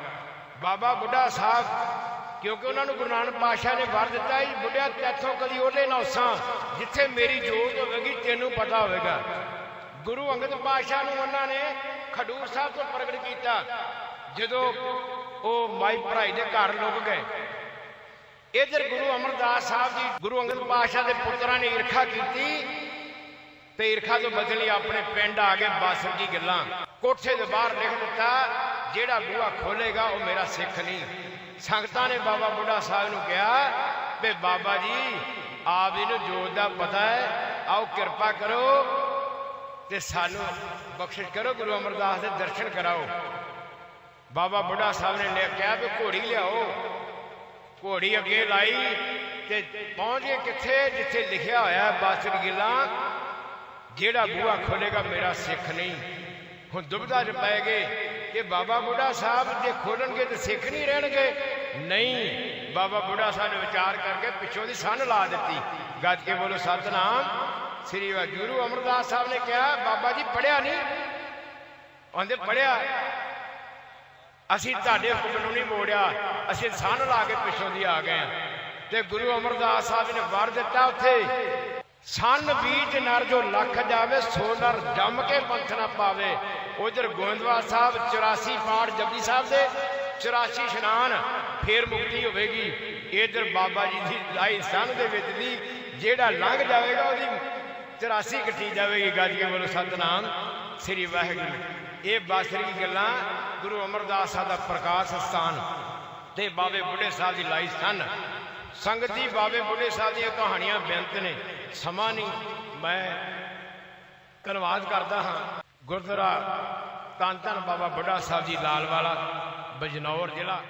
ਬਾਬਾ ਬੁੱਢਾ ਸਾਹਿਬ, ਕਿਉਂਕਿ ਉਹਨਾਂ ਨੂੰ ਗੁਰੂ ਨਾਨਕ ਪਾਤਸ਼ਾਹ ਨੇ ਵਰ ਦਿੱਤਾ ਹੀ, ਬੁੱਢਿਆ ਤੇਥੋਂ ਕਦੀ ਉਹਲੇ ਨਾ ਉਸਾਂ ਜਿੱਥੇ ਮੇਰੀ ਜੋਤ ਹੋਵੇਗੀ, ਤੈਨੂੰ ਪਤਾ ਹੋਵੇਗਾ। ਗੁਰੂ ਅੰਗਦ ਪਾਤਸ਼ਾਹ ਨੂੰ ਉਹਨਾਂ ਨੇ ਖਡੂਰ ਸਾਹਿਬ ਤੋਂ ਪ੍ਰਗਟ ਕੀਤਾ। ਜਦੋਂ ਉਹ ਮਾਈ ਭਰਾਈ ਦੇ ਘਰ ਲੁਕ ਗਏ। ਇਧਰ ਗੁਰੂ ਅਮਰਦਾਸ ਸਾਹਿਬ ਜੀ, ਗੁਰੂ ਅੰਗਦ ਪਾਤਸ਼ਾਹ ਦੇ ਪੁੱਤਰਾਂ ਨੇ ਈਰਖਾ ਕੀਤੀ ਤੇ ਈਰਖਾ ਤੋਂ ਬਦਲ ਲਈ ਆਪਣੇ ਪਿੰਡ ਆ ਕੇ ਬਾਸਰ ਦੀ ਗੱਲਾਂ। ਕੋਠੇ ਦੇ ਬਾਹਰ ਲਿਖ ਦਿੱਤਾ, ਜਿਹੜਾ ਬੂਹਾ ਖੋਲੇਗਾ ਉਹ ਮੇਰਾ ਸਿੱਖ ਨਹੀਂ। ਸੰਗਤਾਂ ਨੇ ਬਾਬਾ ਬੁੱਢਾ ਸਾਹਿਬ ਨੂੰ ਕਿਹਾ ਵੀ ਬਾਬਾ ਜੀ, ਆਪ ਜੀ ਨੂੰ ਜੋਤ ਦਾ ਪਤਾ ਹੈ, ਆਓ ਕਿਰਪਾ ਕਰੋ ਤੇ ਸਾਨੂੰ ਬਖਸ਼ਿਸ਼ ਕਰੋ, ਗੁਰੂ ਅਮਰਦਾਸ ਦੇ ਦਰਸ਼ਨ ਕਰਾਓ। ਬਾਬਾ ਬੁੱਢਾ ਸਾਹਿਬ ਨੇ ਨੇ ਕਿਹਾ ਵੀ ਘੋੜੀ ਲਿਆਓ। ਘੋੜੀ ਅੱਗੇ ਲਾਈ ਤੇ ਪਹੁੰਚ ਗਏ ਕਿੱਥੇ? ਜਿੱਥੇ ਲਿਖਿਆ ਹੋਇਆ ਹੈ ਬਾਸਰ ਗਿੱਲਾ। ਜਿਹੜਾ ਬੂਹਾ ਖੋਲੇਗਾ, ਮੇਰਾ ਸਿੱਖ ਨਹੀਂ। ਹੁਣ ਦੁਬਿਧਾ 'ਚ ਪੈ ਗਏ ਕਿ ਬਾਬਾ ਬੁੱਢਾ ਸਾਹਿਬ ਜੇ ਖੋਲਣਗੇ ਤੇ ਸਿੱਖ ਨਹੀਂ ਰਹਿਣਗੇ। ਨਹੀਂ, ਬਾਬਾ ਬੁੱਢਾ ਸਾਹਿਬ ਨੇ ਵਿਚਾਰ ਕਰਕੇ ਪਿੱਛੋਂ ਦੀ ਸੰਨ ਲਾ ਦਿੱਤੀ। ਗੱਜ ਕੇ ਬੋਲੋ, ਸਤਨਾਮ। ਸ੍ਰੀ ਵਾਹਿਗੁਰੂ ਅਮਰਦਾਸ ਸਾਹਿਬ ਨੇ ਕਿਹਾ, ਬਾਬਾ ਜੀ ਪੜਿਆ ਨਹੀਂ। ਉਹਨੇ ਪੜਿਆ ਅਸੀਂ ਤੁਹਾਡੇ ਹੁਕਮ ਨੂੰ ਨਹੀਂ ਮੋੜਿਆ। ਅਸੀਂ ਸੰਨ ਲਾ ਕੇ ਪਿੱਛੋਂ ਦੀ ਆ ਗਏ ਤੇ ਗੁਰੂ ਅਮਰਦਾਸ ਸਾਹਿਬ ਨੇ ਵਰ ਦਿੱਤਾ ਉੱਥੇ। ਸੰਨ ਬੀਜ ਨਰ ਜੋ ਲੱਖ ਜਾਵੇ, ਸੋ ਨਰ ਜੰਮ ਕੇ ਪੰਥ ਨਾ ਪਾਵੇ। ਉਧਰ ਗੋਇੰਦਵਾਲ ਸਾਹਿਬ 84 ਪਾਠ ਜਪਜੀ ਸਾਹਿਬ ਦੇ 84 ਇਸ਼ਨਾਨ ਫੇਰ ਮੁਕਤੀ ਹੋਵੇਗੀ। ਇਧਰ ਬਾਬਾ ਜੀ ਦੀ ਲਾਈ ਸੰਨ ਦੇ ਵਿੱਚ ਦੀ, ਜਿਹੜਾ ਲੰਘ ਜਾਵੇਗਾ ਉਹਦੀ 84 ਕੱਟੀ ਜਾਵੇਗੀ। ਗੱਜ ਕੇ ਬੋਲੋ, ਸਤਨਾਮ ਸ੍ਰੀ ਵਾਹਿਗੁਰੂ। ਇਹ ਬਾਸਰੀ ਗੱਲਾਂ ਗੁਰੂ ਅਮਰਦਾਸ ਸਾਹਿਬ ਦਾ ਪ੍ਰਕਾਸ਼ ਸਥਾਨ ਤੇ ਬਾਬੇ ਬੁੱਢੇ ਸਾਹਿਬ ਦੀ ਲਾਈ ਸਨ ਸੰਗਤ ਜੀ, ਬਾਬੇ ਬੁੱਢੇ ਸਾਹਿਬ ਦੀਆਂ ਕਹਾਣੀਆਂ ਬੇਅੰਤ ਨੇ। ਸਮਾਂ ਨਹੀਂ, ਮੈਂ ਧੰਨਵਾਦ ਕਰਦਾ ਹਾਂ। ਗੁਰਦੁਆਰਾ ਧੰਨ ਧੰਨ ਬਾਬਾ ਬੁੱਢਾ ਸਾਹਿਬ ਜੀ, ਲਾਲ ਵਾਲਾ, ਬਜਨੌਰ ਜ਼ਿਲ੍ਹਾ।